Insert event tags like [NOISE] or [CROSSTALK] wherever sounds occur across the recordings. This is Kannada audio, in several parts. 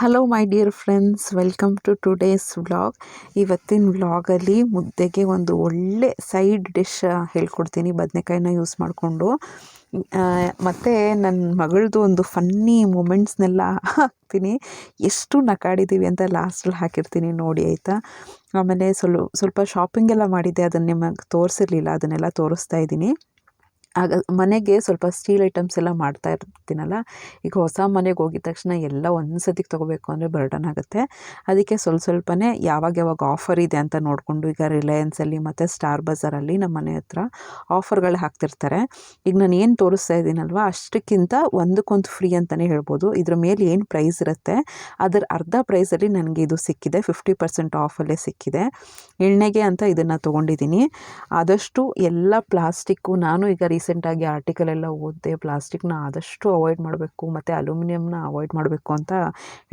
Hello my dear friends welcome to today's vlog ಇವತ್ತಿನ ವ್ಲಾಗಲ್ಲಿ ಮುದ್ದೆಗೆ ಒಂದು ಒಳ್ಳೆ ಸೈಡ್ ಡಿಶ್ ಹೇಳ್ಕೊಡ್ತೀನಿ. ಬದನೆಕಾಯಿನ ಯೂಸ್ ಮಾಡಿಕೊಂಡು. ಮತ್ತು ನನ್ನ ಮಗಳದು ಒಂದು ಫನ್ನಿ ಮೂಮೆಂಟ್ಸ್ನೆಲ್ಲ ಹಾಕ್ತೀನಿ. ಎಷ್ಟು ನಕಾಡಿದ್ದೀವಿ ಅಂತ ಲಾಸ್ಟಲ್ಲಿ ಹಾಕಿರ್ತೀನಿ ನೋಡಿ, ಆಯಿತಾ? ಆಮೇಲೆ ಸ್ವಲ್ಪ ಸ್ವಲ್ಪ ಶಾಪಿಂಗೆಲ್ಲ ಮಾಡಿದ್ದೆ. ಅದನ್ನು ನಿಮಗೆ ತೋರಿಸಿರ್ಲಿಲ್ಲ. ಅದನ್ನೆಲ್ಲ ತೋರಿಸ್ತಾ ಇದ್ದೀನಿ. ಆಗ ಮನೆಗೆ ಸ್ವಲ್ಪ ಸ್ಟೀಲ್ ಐಟಮ್ಸ್ ಎಲ್ಲ ಮಾಡ್ತಾ ಇರ್ತೀನಲ್ಲ, ಈಗ ಹೊಸ ಮನೆಗೆ ಹೋಗಿದ ತಕ್ಷಣ ಎಲ್ಲ ಒಂದು ಸತಿಗೆ ತೊಗೋಬೇಕು ಅಂದರೆ ಬರ್ಡನ್ ಆಗುತ್ತೆ. ಅದಕ್ಕೆ ಸ್ವಲ್ಪ ಸ್ವಲ್ಪನೇ ಯಾವಾಗ ಯಾವಾಗ ಆಫರ್ ಇದೆ ಅಂತ ನೋಡಿಕೊಂಡು ಈಗ ರಿಲಯನ್ಸಲ್ಲಿ ಮತ್ತು ಸ್ಟಾರ್ ಬಜಾರಲ್ಲಿ ನಮ್ಮ ಮನೆ ಹತ್ರ ಆಫರ್ಗಳು ಹಾಕ್ತಿರ್ತಾರೆ. ಈಗ ನಾನು ಏನು ತೋರಿಸ್ತಾ ಇದ್ದೀನಲ್ವ, ಅಷ್ಟಕ್ಕಿಂತ ಒಂದಕ್ಕೊಂದು ಫ್ರೀ ಅಂತಲೇ ಹೇಳ್ಬೋದು. ಇದ್ರ ಮೇಲೆ ಏನು ಪ್ರೈಸ್ ಇರುತ್ತೆ, ಅದರ ಅರ್ಧ ಪ್ರೈಸಲ್ಲಿ ನನಗೆ ಇದು ಸಿಕ್ಕಿದೆ ಫಿಫ್ಟಿ ಪರ್ಸೆಂಟ್ ಆಫಲ್ಲೇ ಸಿಕ್ಕಿದೆ. ಎಣ್ಣೆಗೆ ಅಂತ ಇದನ್ನು ತೊಗೊಂಡಿದ್ದೀನಿ. ಆದಷ್ಟು ಎಲ್ಲ ಪ್ಲಾಸ್ಟಿಕ್ಕು ನಾನು ಈಗ ರೀಸೆಂಟಾಗಿ ಆರ್ಟಿಕಲ್ ಎಲ್ಲ ಓದಿದೆ ಪ್ಲಾಸ್ಟಿಕ್ನ ಆದಷ್ಟು ಅವಾಯ್ಡ್ ಮಾಡಬೇಕು, ಮತ್ತು ಅಲ್ಯೂಮಿನಿಯಮ್ನ ಅವಾಯ್ಡ್ ಮಾಡಬೇಕು ಅಂತ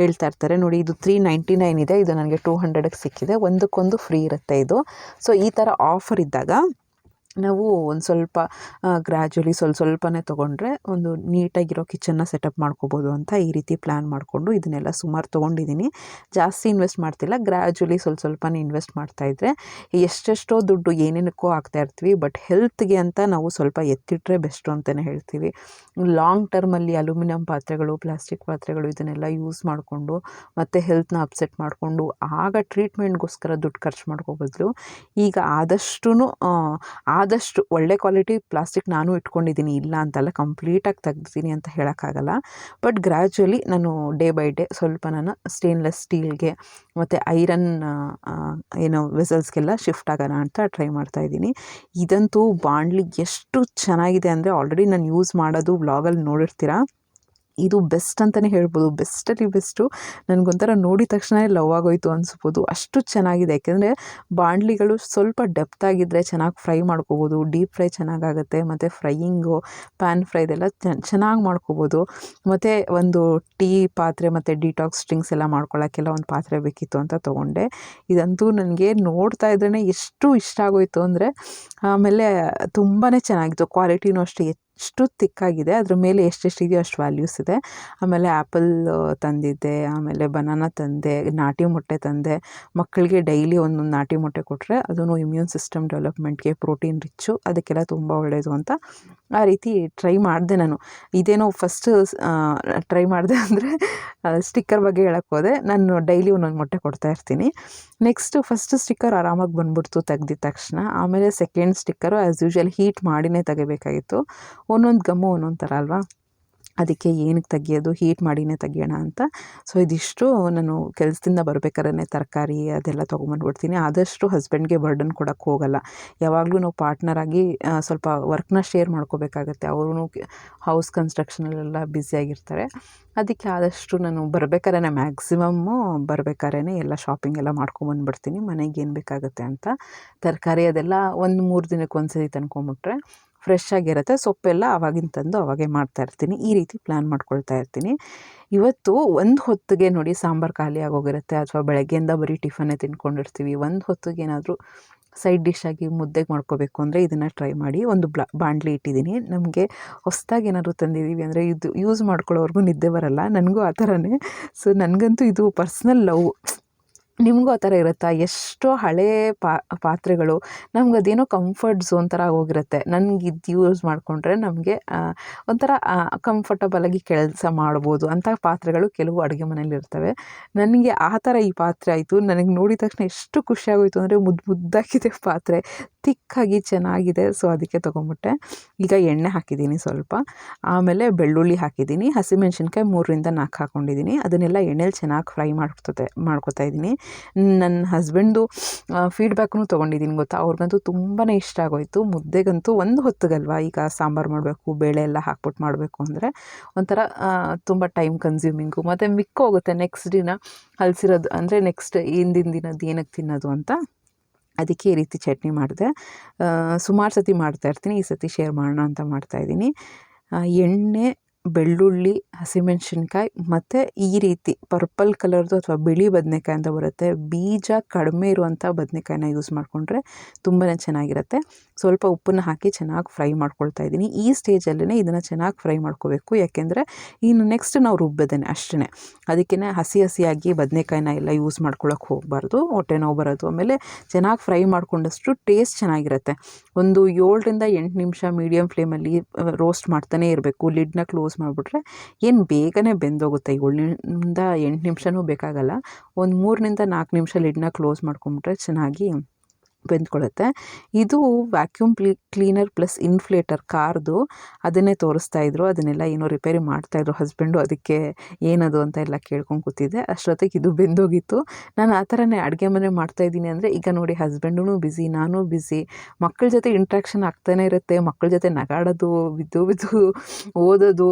ಹೇಳ್ತಾ ಇರ್ತಾರೆ. ನೋಡಿ, ಇದು ತ್ರೀ ನೈಂಟಿ ನೈನ್ ಇದೆ. ಇದು ನನಗೆ ಟೂ ಹಂಡ್ರೆಡಿಗೆ ಸಿಕ್ಕಿದೆ. ಒಂದಕ್ಕೊಂದು ಫ್ರೀ ಇರುತ್ತೆ ಇದು. ಸೊ ಈ ಥರ ಆಫರ್ ಇದ್ದಾಗ ನಾವು ಒಂದು ಸ್ವಲ್ಪ ಗ್ರ್ಯಾಜುಲಿ ಸ್ವಲ್ಪ ಸ್ವಲ್ಪನೇ ತೊಗೊಂಡ್ರೆ ಒಂದು ನೀಟಾಗಿರೋ ಕಿಚನ್ನ ಸೆಟಪ್ ಮಾಡ್ಕೋಬೋದು ಅಂತ ಈ ರೀತಿ ಪ್ಲ್ಯಾನ್ ಮಾಡಿಕೊಂಡು ಇದನ್ನೆಲ್ಲ ಸುಮಾರು ತೊಗೊಂಡಿದ್ದೀನಿ ಜಾಸ್ತಿ ಇನ್ವೆಸ್ಟ್ ಮಾಡ್ತಿಲ್ಲ ಗ್ರ್ಯಾಜುಲಿ ಸ್ವಲ್ಪ ಸ್ವಲ್ಪನೇ ಇನ್ವೆಸ್ಟ್ ಮಾಡ್ತಾಯಿದ್ರೆ ಎಷ್ಟೆಷ್ಟೋ ದುಡ್ಡು ಏನೇನಕ್ಕೋ ಇರ್ತೀವಿ ಬಟ್ ಹೆಲ್ತ್ಗೆ ಅಂತ ನಾವು ಸ್ವಲ್ಪ ಎತ್ತಿಟ್ಟರೆ ಬೆಸ್ಟು ಅಂತಲೇ ಹೇಳ್ತೀವಿ. ಲಾಂಗ್ ಟರ್ಮಲ್ಲಿ ಅಲ್ಯೂಮಿನಿಯಂ ಪಾತ್ರೆಗಳು ಪ್ಲಾಸ್ಟಿಕ್ ಪಾತ್ರೆಗಳು ಇದನ್ನೆಲ್ಲ ಯೂಸ್ ಮಾಡಿಕೊಂಡು ಮತ್ತು ಹೆಲ್ತ್ನ ಅಪ್ಸೆಟ್ ಮಾಡಿಕೊಂಡು ಆಗ ಟ್ರೀಟ್ಮೆಂಟ್ಗೋಸ್ಕರ ದುಡ್ಡು ಖರ್ಚು ಮಾಡ್ಕೋ ಬದಲು ಈಗ ಆದಷ್ಟು ಆದಷ್ಟು ಒಳ್ಳೆ ಕ್ವಾಲಿಟಿ ಪ್ಲಾಸ್ಟಿಕ್ ನಾನು ಇಟ್ಕೊಂಡಿದ್ದೀನಿ, ಇಲ್ಲ ಅಂತಲ್ಲ, ಕಂಪ್ಲೀಟಾಗಿ ತೆಗ್ದಿದ್ದೀನಿ ಅಂತ ಹೇಳೋಕ್ಕಾಗಲ್ಲ. ಬಟ್ ಗ್ರ್ಯಾಜುವಲಿ ನಾನು ಡೇ ಬೈ ಡೇ ಸ್ವಲ್ಪ ನಾನು ಸ್ಟೇನ್ಲೆಸ್ ಸ್ಟೀಲ್ಗೆ ಮತ್ತು ಐರನ್ ಏನು ವೆಸಲ್ಸ್ಗೆಲ್ಲ ಶಿಫ್ಟ್ ಆಗೋಣ ಅಂತ ಟ್ರೈ ಮಾಡ್ತಾಯಿದ್ದೀನಿ ಇದಂತೂ ಬಾಂಡ್ಲಿ ಎಷ್ಟು ಚೆನ್ನಾಗಿದೆ ಅಂದರೆ ಆಲ್ರೆಡಿ ನಾನು ಯೂಸ್ ಮಾಡೋದು ಬ್ಲಾಗಲ್ಲಿ ನೋಡಿರ್ತೀರ? ಇದು ಬೆಸ್ಟ್ ಅಂತಲೇ ಹೇಳ್ಬೋದು. ಬೆಸ್ಟಲ್ಲಿ ಬೆಸ್ಟು. ನನಗೊಂಥರ ನೋಡಿದ ತಕ್ಷಣ ಲವ್ ಆಗೋಯ್ತು ಅನಿಸ್ಬೋದು. ಅಷ್ಟು ಚೆನ್ನಾಗಿದೆ. ಯಾಕೆಂದರೆ ಬಾಣಲಿಗಳು ಸ್ವಲ್ಪ ಡೆಪ್ತ್ ಆಗಿದ್ದರೆ ಚೆನ್ನಾಗಿ ಫ್ರೈ ಮಾಡ್ಕೋಬೋದು. ಡೀಪ್ ಫ್ರೈ ಚೆನ್ನಾಗಾಗುತ್ತೆ. ಮತ್ತು ಫ್ರೈಯಿಂಗು ಪ್ಯಾನ್ ಫ್ರೈದೆಲ್ಲ ಚೆನ್ನಾಗಿ ಮಾಡ್ಕೋಬೋದು. ಮತ್ತು ಒಂದು ಟೀ ಪಾತ್ರೆ ಮತ್ತು ಡಿಟಾಕ್ಸ್ ಡ್ರಿಂಕ್ಸ್ ಎಲ್ಲ ಮಾಡ್ಕೊಳ್ಳೋಕ್ಕೆಲ್ಲ ಒಂದು ಪಾತ್ರೆ ಬೇಕಿತ್ತು ಅಂತ ತೊಗೊಂಡೆ. ಇದಂತೂ ನನಗೆ ನೋಡ್ತಾ ಇದ್ರೇ ಎಷ್ಟು ಇಷ್ಟ ಆಗೋಯ್ತು ಅಂದರೆ ಆಮೇಲೆ ತುಂಬಾ ಚೆನ್ನಾಗಿತ್ತು. ಕ್ವಾಲಿಟಿನೂ ಅಷ್ಟೇ ಎಷ್ಟು ತಿಕ್ಕಾಗಿದೆ. ಅದ್ರ ಮೇಲೆ ಎಷ್ಟೆಷ್ಟು ಇದೆಯೋ ಅಷ್ಟು ವ್ಯಾಲ್ಯೂಸ್ ಇದೆ. ಆಮೇಲೆ ಆ್ಯಪಲ್ ತಂದಿದ್ದೆ. ಆಮೇಲೆ ಬನಾನಾ ತಂದೆ. ನಾಟಿ ಮೊಟ್ಟೆ ತಂದೆ. ಮಕ್ಕಳಿಗೆ ಡೈಲಿ ಒಂದೊಂದು ನಾಟಿ ಮೊಟ್ಟೆ ಕೊಟ್ಟರೆ ಅದೂ ಇಮ್ಯೂನ್ ಸಿಸ್ಟಮ್ ಡೆವಲಪ್ಮೆಂಟ್ಗೆ ಪ್ರೋಟೀನ್ ರಿಚ್ಚು ಅದಕ್ಕೆಲ್ಲ ತುಂಬ ಒಳ್ಳೆಯದು ಅಂತ ಆ ರೀತಿ ಟ್ರೈ ಮಾಡಿದೆ ನಾನು. ಇದೇನೋ ಫಸ್ಟ್ ಟ್ರೈ ಮಾಡಿದೆ ಅಂದರೆ ಸ್ಟಿಕ್ಕರ್ ಬಗ್ಗೆ ಹೇಳಕ್ಕೆ ಹೋದೆ. ನಾನು ಡೈಲಿ ಒಂದೊಂದು ಮೊಟ್ಟೆ ಕೊಡ್ತಾ ಇರ್ತೀನಿ. ನೆಕ್ಸ್ಟು ಫಸ್ಟ್ ಸ್ಟಿಕ್ಕರ್ ಆರಾಮಾಗಿ ಬಂದ್ಬಿಡ್ತು ತೆಗ್ದಿದ ತಕ್ಷಣ. ಆಮೇಲೆ second sticker as usual heat ಮಾಡಿನೇ ತೆಗಿಬೇಕಾಗಿತ್ತು. ಒಂದೊಂದು ಗಮ್ಮು, ಒಂದೊಂದು ಥರ ಅಲ್ವಾ? ಅದಕ್ಕೆ ಏನಕ್ಕೆ ತೆಗಿಯೋದು, ಹೀಟ್ ಮಾಡಿನೇ ತೆಗಿಯೋಣ ಅಂತ. ಸೊ, ಇದಿಷ್ಟು ನಾನು ಕೆಲಸದಿಂದ ಬರ್ಬೇಕಾದ್ರೆ ತರಕಾರಿ ಅದೆಲ್ಲ ತೊಗೊಂಬಂದ್ಬಿಡ್ತೀನಿ. ಆದಷ್ಟು ಹಸ್ಬೆಂಡ್ಗೆ ಬರ್ಡನ್ ಕೊಡೋಕ್ಕೆ ಹೋಗಲ್ಲ. ಯಾವಾಗಲೂ ನಾವು ಪಾರ್ಟ್ನರಾಗಿ ಸ್ವಲ್ಪ ವರ್ಕ್ನ ಶೇರ್ ಮಾಡ್ಕೋಬೇಕಾಗತ್ತೆ. ಅವರು ಹೌಸ್ ಕನ್ಸ್ಟ್ರಕ್ಷನಲ್ಲೆಲ್ಲ ಬ್ಯುಸಿಯಾಗಿರ್ತಾರೆ ಅದಕ್ಕೆ ಆದಷ್ಟು ನಾನು ಬರ್ಬೇಕಾದ್ರೆ ಮ್ಯಾಕ್ಸಿಮಮ್ಮು ಬರ್ಬೇಕಾದ್ರೆ ಎಲ್ಲ ಶಾಪಿಂಗ್ ಎಲ್ಲ ಮಾಡ್ಕೊಂಬಂದ್ಬಿಡ್ತೀನಿ. ಮನೆಗೆ ಏನು ಬೇಕಾಗುತ್ತೆ ಅಂತ. ತರಕಾರಿ ಅದೆಲ್ಲ ಒಂದು ಮೂರು ದಿನಕ್ಕೆ ಒಂದು ಸತಿ ತಂದ್ಕೊಂಬಿಟ್ರೆ ಫ್ರೆಶ್ ಆಗಿರುತ್ತೆ. ಸೊಪ್ಪೆಲ್ಲ ಅವಾಗಿನ ತಂದು ಅವಾಗೇ ಮಾಡ್ತಾಯಿರ್ತೀನಿ ಈ ರೀತಿ ಪ್ಲ್ಯಾನ್ ಮಾಡ್ಕೊಳ್ತಾ ಇರ್ತೀನಿ. ಇವತ್ತು ಒಂದು ಹೊತ್ತಿಗೆ ನೋಡಿ ಸಾಂಬಾರು ಖಾಲಿ ಆಗೋಗಿರುತ್ತೆ ಅಥವಾ ಬೆಳಗ್ಗೆಯಿಂದ ಬರೀ ಟಿಫನ್ನೇ ತಿನ್ಕೊಂಡಿರ್ತೀವಿ. ಒಂದು ಹೊತ್ತಿಗೆ ಏನಾದರೂ ಸೈಡ್ ಡಿಶ್ ಆಗಿ ಮುದ್ದೆಗೆ ಮಾಡ್ಕೋಬೇಕು ಅಂದರೆ ಇದನ್ನು ಟ್ರೈ ಮಾಡಿ ಒಂದು ಬ್ಲಾ, ಬಾಣಲಿ ಇಟ್ಟಿದ್ದೀನಿ. ನಮಗೆ ಹೊಸ್ದಾಗಿ ಏನಾದರೂ ತಂದಿದ್ದೀವಿ ಅಂದರೆ ಇದು ಯೂಸ್ ಮಾಡ್ಕೊಳ್ಳೋವರೆಗೂ ನಿದ್ದೆ ಬರಲ್ಲ. ನನಗೂ ಆ ಥರನೇ. ಸೊ ನನಗಂತೂ ಇದು ಪರ್ಸ್ನಲ್ ಲವ್ ನಿಮಗೂ ಆ ಥರ ಇರುತ್ತಾ? ಎಷ್ಟೋ ಹಳೆ ಪಾ, ಪಾತ್ರೆಗಳು ನಮ್ಗೆ ಅದೇನೋ ಕಂಫರ್ಟ್ ಝೋನ್ ಥರ ಹೋಗಿರುತ್ತೆ. ನನಗೆ ಇದು ಯೂಸ್ ಮಾಡಿಕೊಂಡ್ರೆ ನಮಗೆ ಒಂಥರ ಕಂಫರ್ಟಬಲಾಗಿ ಕೆಲಸ ಮಾಡ್ಬೋದು. ಅಂಥ ಪಾತ್ರೆಗಳು ಕೆಲವು ಅಡುಗೆ ಮನೇಲಿ ಇರ್ತವೆ. ನನಗೆ ಆ ಥರ ಈ ಪಾತ್ರೆ ಆಯಿತು. ನನಗೆ ನೋಡಿದ ತಕ್ಷಣ ಎಷ್ಟು ಖುಷಿಯಾಗೋಯಿತು ಅಂದರೆ ಮುದ್ದು ಮುದ್ದಾಗಿದೆ ಪಾತ್ರೆ. ತಿಕ್ಕಾಗಿ ಚೆನ್ನಾಗಿದೆ. ಸೊ ಅದಕ್ಕೆ ತೊಗೊಂಬಿಟ್ಟೆ. ಈಗ ಎಣ್ಣೆ ಹಾಕಿದ್ದೀನಿ ಸ್ವಲ್ಪ. ಆಮೇಲೆ ಬೆಳ್ಳುಳ್ಳಿ ಹಾಕಿದ್ದೀನಿ. ಹಸಿಮೆಣ್ಸಿನ್ಕಾಯಿ ಮೂರರಿಂದ ನಾಲ್ಕು ಹಾಕ್ಕೊಂಡಿದ್ದೀನಿ ಅದನ್ನೆಲ್ಲ ಎಣ್ಣೆಲಿ ಚೆನ್ನಾಗಿ ಫ್ರೈ ಮಾಡ್ಕೊತೆ ಮಾಡ್ಕೊತಾ ಇದ್ದೀನಿ. ನನ್ನ ಹಸ್ಬೆಂಡ್ದು ಫೀಡ್ಬ್ಯಾಕ್ನು ತೊಗೊಂಡಿದ್ದೀನಿ ಗೊತ್ತಾ? ಅವ್ರಿಗಂತೂ ತುಂಬಾ ಇಷ್ಟ ಆಗೋಯಿತು. ಮುದ್ದೆಗಂತೂ ಒಂದು ಹೊತ್ತಿಗಲ್ವ? ಈಗ ಸಾಂಬಾರು ಮಾಡಬೇಕು, ಬೇಳೆ ಎಲ್ಲ ಹಾಕ್ಬಿಟ್ಟು ಮಾಡಬೇಕು ಅಂದರೆ ಒಂಥರ ತುಂಬ ಟೈಮ್ ಕನ್ಸ್ಯೂಮಿಂಗು ಮತ್ತು ಮಿಕ್ಕೋಗುತ್ತೆ. ನೆಕ್ಸ್ಟ್ ದಿನ ಹಲ್ಸಿರೋದು ಅಂದರೆ ನೆಕ್ಸ್ಟ್ ಹಿಂದಿನ ದಿನದ ಏನಕ್ಕೆ ತಿನ್ನೋದು ಅಂತ? ಅದಕ್ಕೆ ಈ ರೀತಿ ಚಟ್ನಿ ಮಾಡಿದೆ. ಸುಮಾರು ಸತಿ ಮಾಡ್ತಾಯಿರ್ತೀನಿ ಈ ಸತಿ ಶೇರ್ ಮಾಡೋಣ ಅಂತ ಮಾಡ್ತಾಯಿದ್ದೀನಿ ಎಣ್ಣೆ, ಬೆಳ್ಳುಳ್ಳಿ, ಹಸಿಮೆಣಸಿನ್ಕಾಯಿ ಮತ್ತು ಈ ರೀತಿ ಪರ್ಪಲ್ ಕಲರ್ದು ಅಥವಾ ಬಿಳಿ ಬದನೆಕಾಯಿ ಅಂತ ಬರುತ್ತೆ, ಬೀಜ ಕಡಿಮೆ ಇರುವಂಥ ಬದನೆಕಾಯಿನ ಯೂಸ್ ಮಾಡಿಕೊಂಡ್ರೆ ತುಂಬಾ ಚೆನ್ನಾಗಿರುತ್ತೆ. ಸ್ವಲ್ಪ ಉಪ್ಪನ್ನು ಹಾಕಿ ಚೆನ್ನಾಗಿ ಫ್ರೈ ಮಾಡ್ಕೊಳ್ತಾ ಇದ್ದೀನಿ. ಈ ಸ್ಟೇಜಲ್ಲೇ ಇದನ್ನು ಚೆನ್ನಾಗಿ ಫ್ರೈ ಮಾಡ್ಕೋಬೇಕು. ಯಾಕೆಂದರೆ ಇನ್ನು ನೆಕ್ಸ್ಟ್ ನಾವು ರುಬ್ಬೋದೇನೆ ಅಷ್ಟೇ ಅದಕ್ಕೇ ಹಸಿ ಹಸಿಯಾಗಿ ಬದನೆಕಾಯಿನ ಎಲ್ಲ ಯೂಸ್ ಮಾಡ್ಕೊಳ್ಳೋಕೆ ಹೋಗಬಾರ್ದು. ಹೊಟ್ಟೆ ನೋವು ಬರೋದು. ಆಮೇಲೆ ಚೆನ್ನಾಗಿ ಫ್ರೈ ಮಾಡ್ಕೊಂಡಷ್ಟು ಟೇಸ್ಟ್ ಚೆನ್ನಾಗಿರುತ್ತೆ. ಒಂದು ಏಳರಿಂದ ಎಂಟು ನಿಮಿಷ ಮೀಡಿಯಮ್ ಫ್ಲೇಮಲ್ಲಿ ರೋಸ್ಟ್ ಮಾಡ್ತಾನೆ ಇರಬೇಕು. ಲಿಡ್ನ ಕ್ಲೋಸ್ ಮಾಡಿಬಿಟ್ರೆ ಏನು ಬೇಗನೆ ಬೆಂದೋಗುತ್ತೆ. ಏಳರಿಂದ ಎಂಟು ನಿಮಿಷನೂ ಬೇಕಾಗಲ್ಲ. ಒಂದು ಮೂರರಿಂದ ನಾಲ್ಕು ನಿಮಿಷ ಲಿಡ್ನ ಕ್ಲೋಸ್ ಮಾಡ್ಕೊಂಬಿಟ್ರೆ ಚೆನ್ನಾಗಿ ಬೆಂದ್ಕೊಳ್ಳುತ್ತೆ ಇದು ವ್ಯಾಕ್ಯೂಮ್ ಪ್ಲೀ ಕ್ಲೀನರ್ ಪ್ಲಸ್ ಇನ್ಫ್ಲೇಟರ್ ಕಾರ್ದು ಅದನ್ನೇ ತೋರಿಸ್ತಾ ಇದ್ರು. ಅದನ್ನೆಲ್ಲ ಏನೋ ರಿಪೇರಿ ಮಾಡ್ತಾಯಿದ್ರು ಹಸ್ಬೆಂಡು ಅದಕ್ಕೆ ಏನದು ಅಂತ ಎಲ್ಲ ಕೇಳ್ಕೊಂಡು ಕೂತಿದ್ದೆ. ಅಷ್ಟೊತ್ತಿಗೆ ಇದು ಬೆಂದೋಗಿತ್ತು. ನಾನು ಆ ಥರನೇ ಅಡುಗೆ ಮನೆ ಮಾಡ್ತಾಯಿದ್ದೀನಿ ಅಂದರೆ ಈಗ ನೋಡಿ ಹಸ್ಬೆಂಡೂ ಬ್ಯುಸಿ ನಾನು ಬ್ಯುಸಿ ಮಕ್ಕಳ ಜೊತೆ ಇಂಟ್ರಾಕ್ಷನ್ ಆಗ್ತಾನೆ ಇರುತ್ತೆ. ಮಕ್ಕಳ ಜೊತೆ ನಗಾಡೋದು, ಬಿದ್ದು ಬಿದ್ದು ಓದೋದು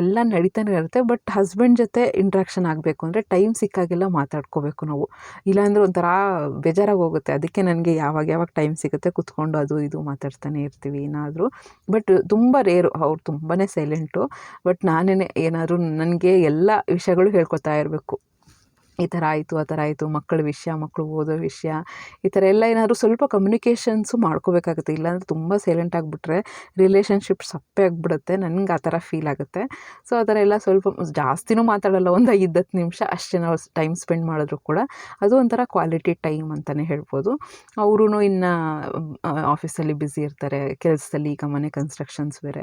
ಎಲ್ಲ ನಡೀತಾನೆ ಇರುತ್ತೆ. ಬಟ್ ಹಸ್ಬೆಂಡ್ ಜೊತೆ ಇಂಟ್ರಾಕ್ಷನ್ ಆಗಬೇಕು ಅಂದರೆ ಟೈಮ್ ಸಿಕ್ಕಾಗೆಲ್ಲ ಮಾತಾಡ್ಕೋಬೇಕು ನಾವು. ಇಲ್ಲಾಂದರೆ ಒಂಥರ ಬೇಜಾರಾಗಿ ಹೋಗುತ್ತೆ. ಅದಕ್ಕೆ ನನಗೆ ಯಾವಾಗ ಯಾವಾಗ ಟೈಮ್ ಸಿಗುತ್ತೆ ಕುತ್ಕೊಂಡು ಅದು ಇದು ಮಾತಾಡ್ತಾನೆ ಇರ್ತೀವಿ ಏನಾದರೂ. ಬಟ್ ತುಂಬ ರೇರು ಅವ್ರು ತುಂಬಾ ಸೈಲೆಂಟು ಬಟ್ ನಾನೇ ಏನಾದರೂ ನನಗೆ ಎಲ್ಲ ವಿಷಯಗಳು ಹೇಳ್ಕೊತಾ ಇರಬೇಕು. ಈ ಥರ ಆಯಿತು, ಆ ಥರ ಆಯಿತು, ಮಕ್ಕಳ ವಿಷಯ, ಮಕ್ಕಳು ಓದೋ ವಿಷಯ, ಈ ಥರ ಎಲ್ಲ ಏನಾದರೂ ಸ್ವಲ್ಪ ಕಮ್ಯುನಿಕೇಷನ್ಸು ಮಾಡ್ಕೋಬೇಕಾಗುತ್ತೆ. ಇಲ್ಲಾಂದರೆ ತುಂಬ ಸೈಲೆಂಟ್ ಆಗಿಬಿಟ್ರೆ ರಿಲೇಷನ್ಶಿಪ್ ಸಪ್ಪೆ ಆಗಿಬಿಡುತ್ತೆ. ನನಗೆ ಆ ಥರ ಫೀಲ್ ಆಗುತ್ತೆ. ಸೊ ಆ ಥರ ಎಲ್ಲ ಸ್ವಲ್ಪ ಜಾಸ್ತಿನೂ ಮಾತಾಡೋಲ್ಲ, ಒಂದು ಐದು ಹತ್ತು ನಿಮಿಷ ಅಷ್ಟೇ ನಾವು ಟೈಮ್ ಸ್ಪೆಂಡ್ ಮಾಡಿದ್ರು ಕೂಡ ಅದು ಒಂಥರ ಕ್ವಾಲಿಟಿ ಟೈಮ್ ಅಂತಲೇ ಹೇಳ್ಬೋದು. ಅವರೂ ಇನ್ನು ಆಫೀಸಲ್ಲಿ ಬ್ಯುಸಿ ಇರ್ತಾರೆ, ಕೆಲಸದಲ್ಲಿ ಈಗ ಮನೆ ಕನ್ಸ್ಟ್ರಕ್ಷನ್ಸ್ ಬೇರೆ.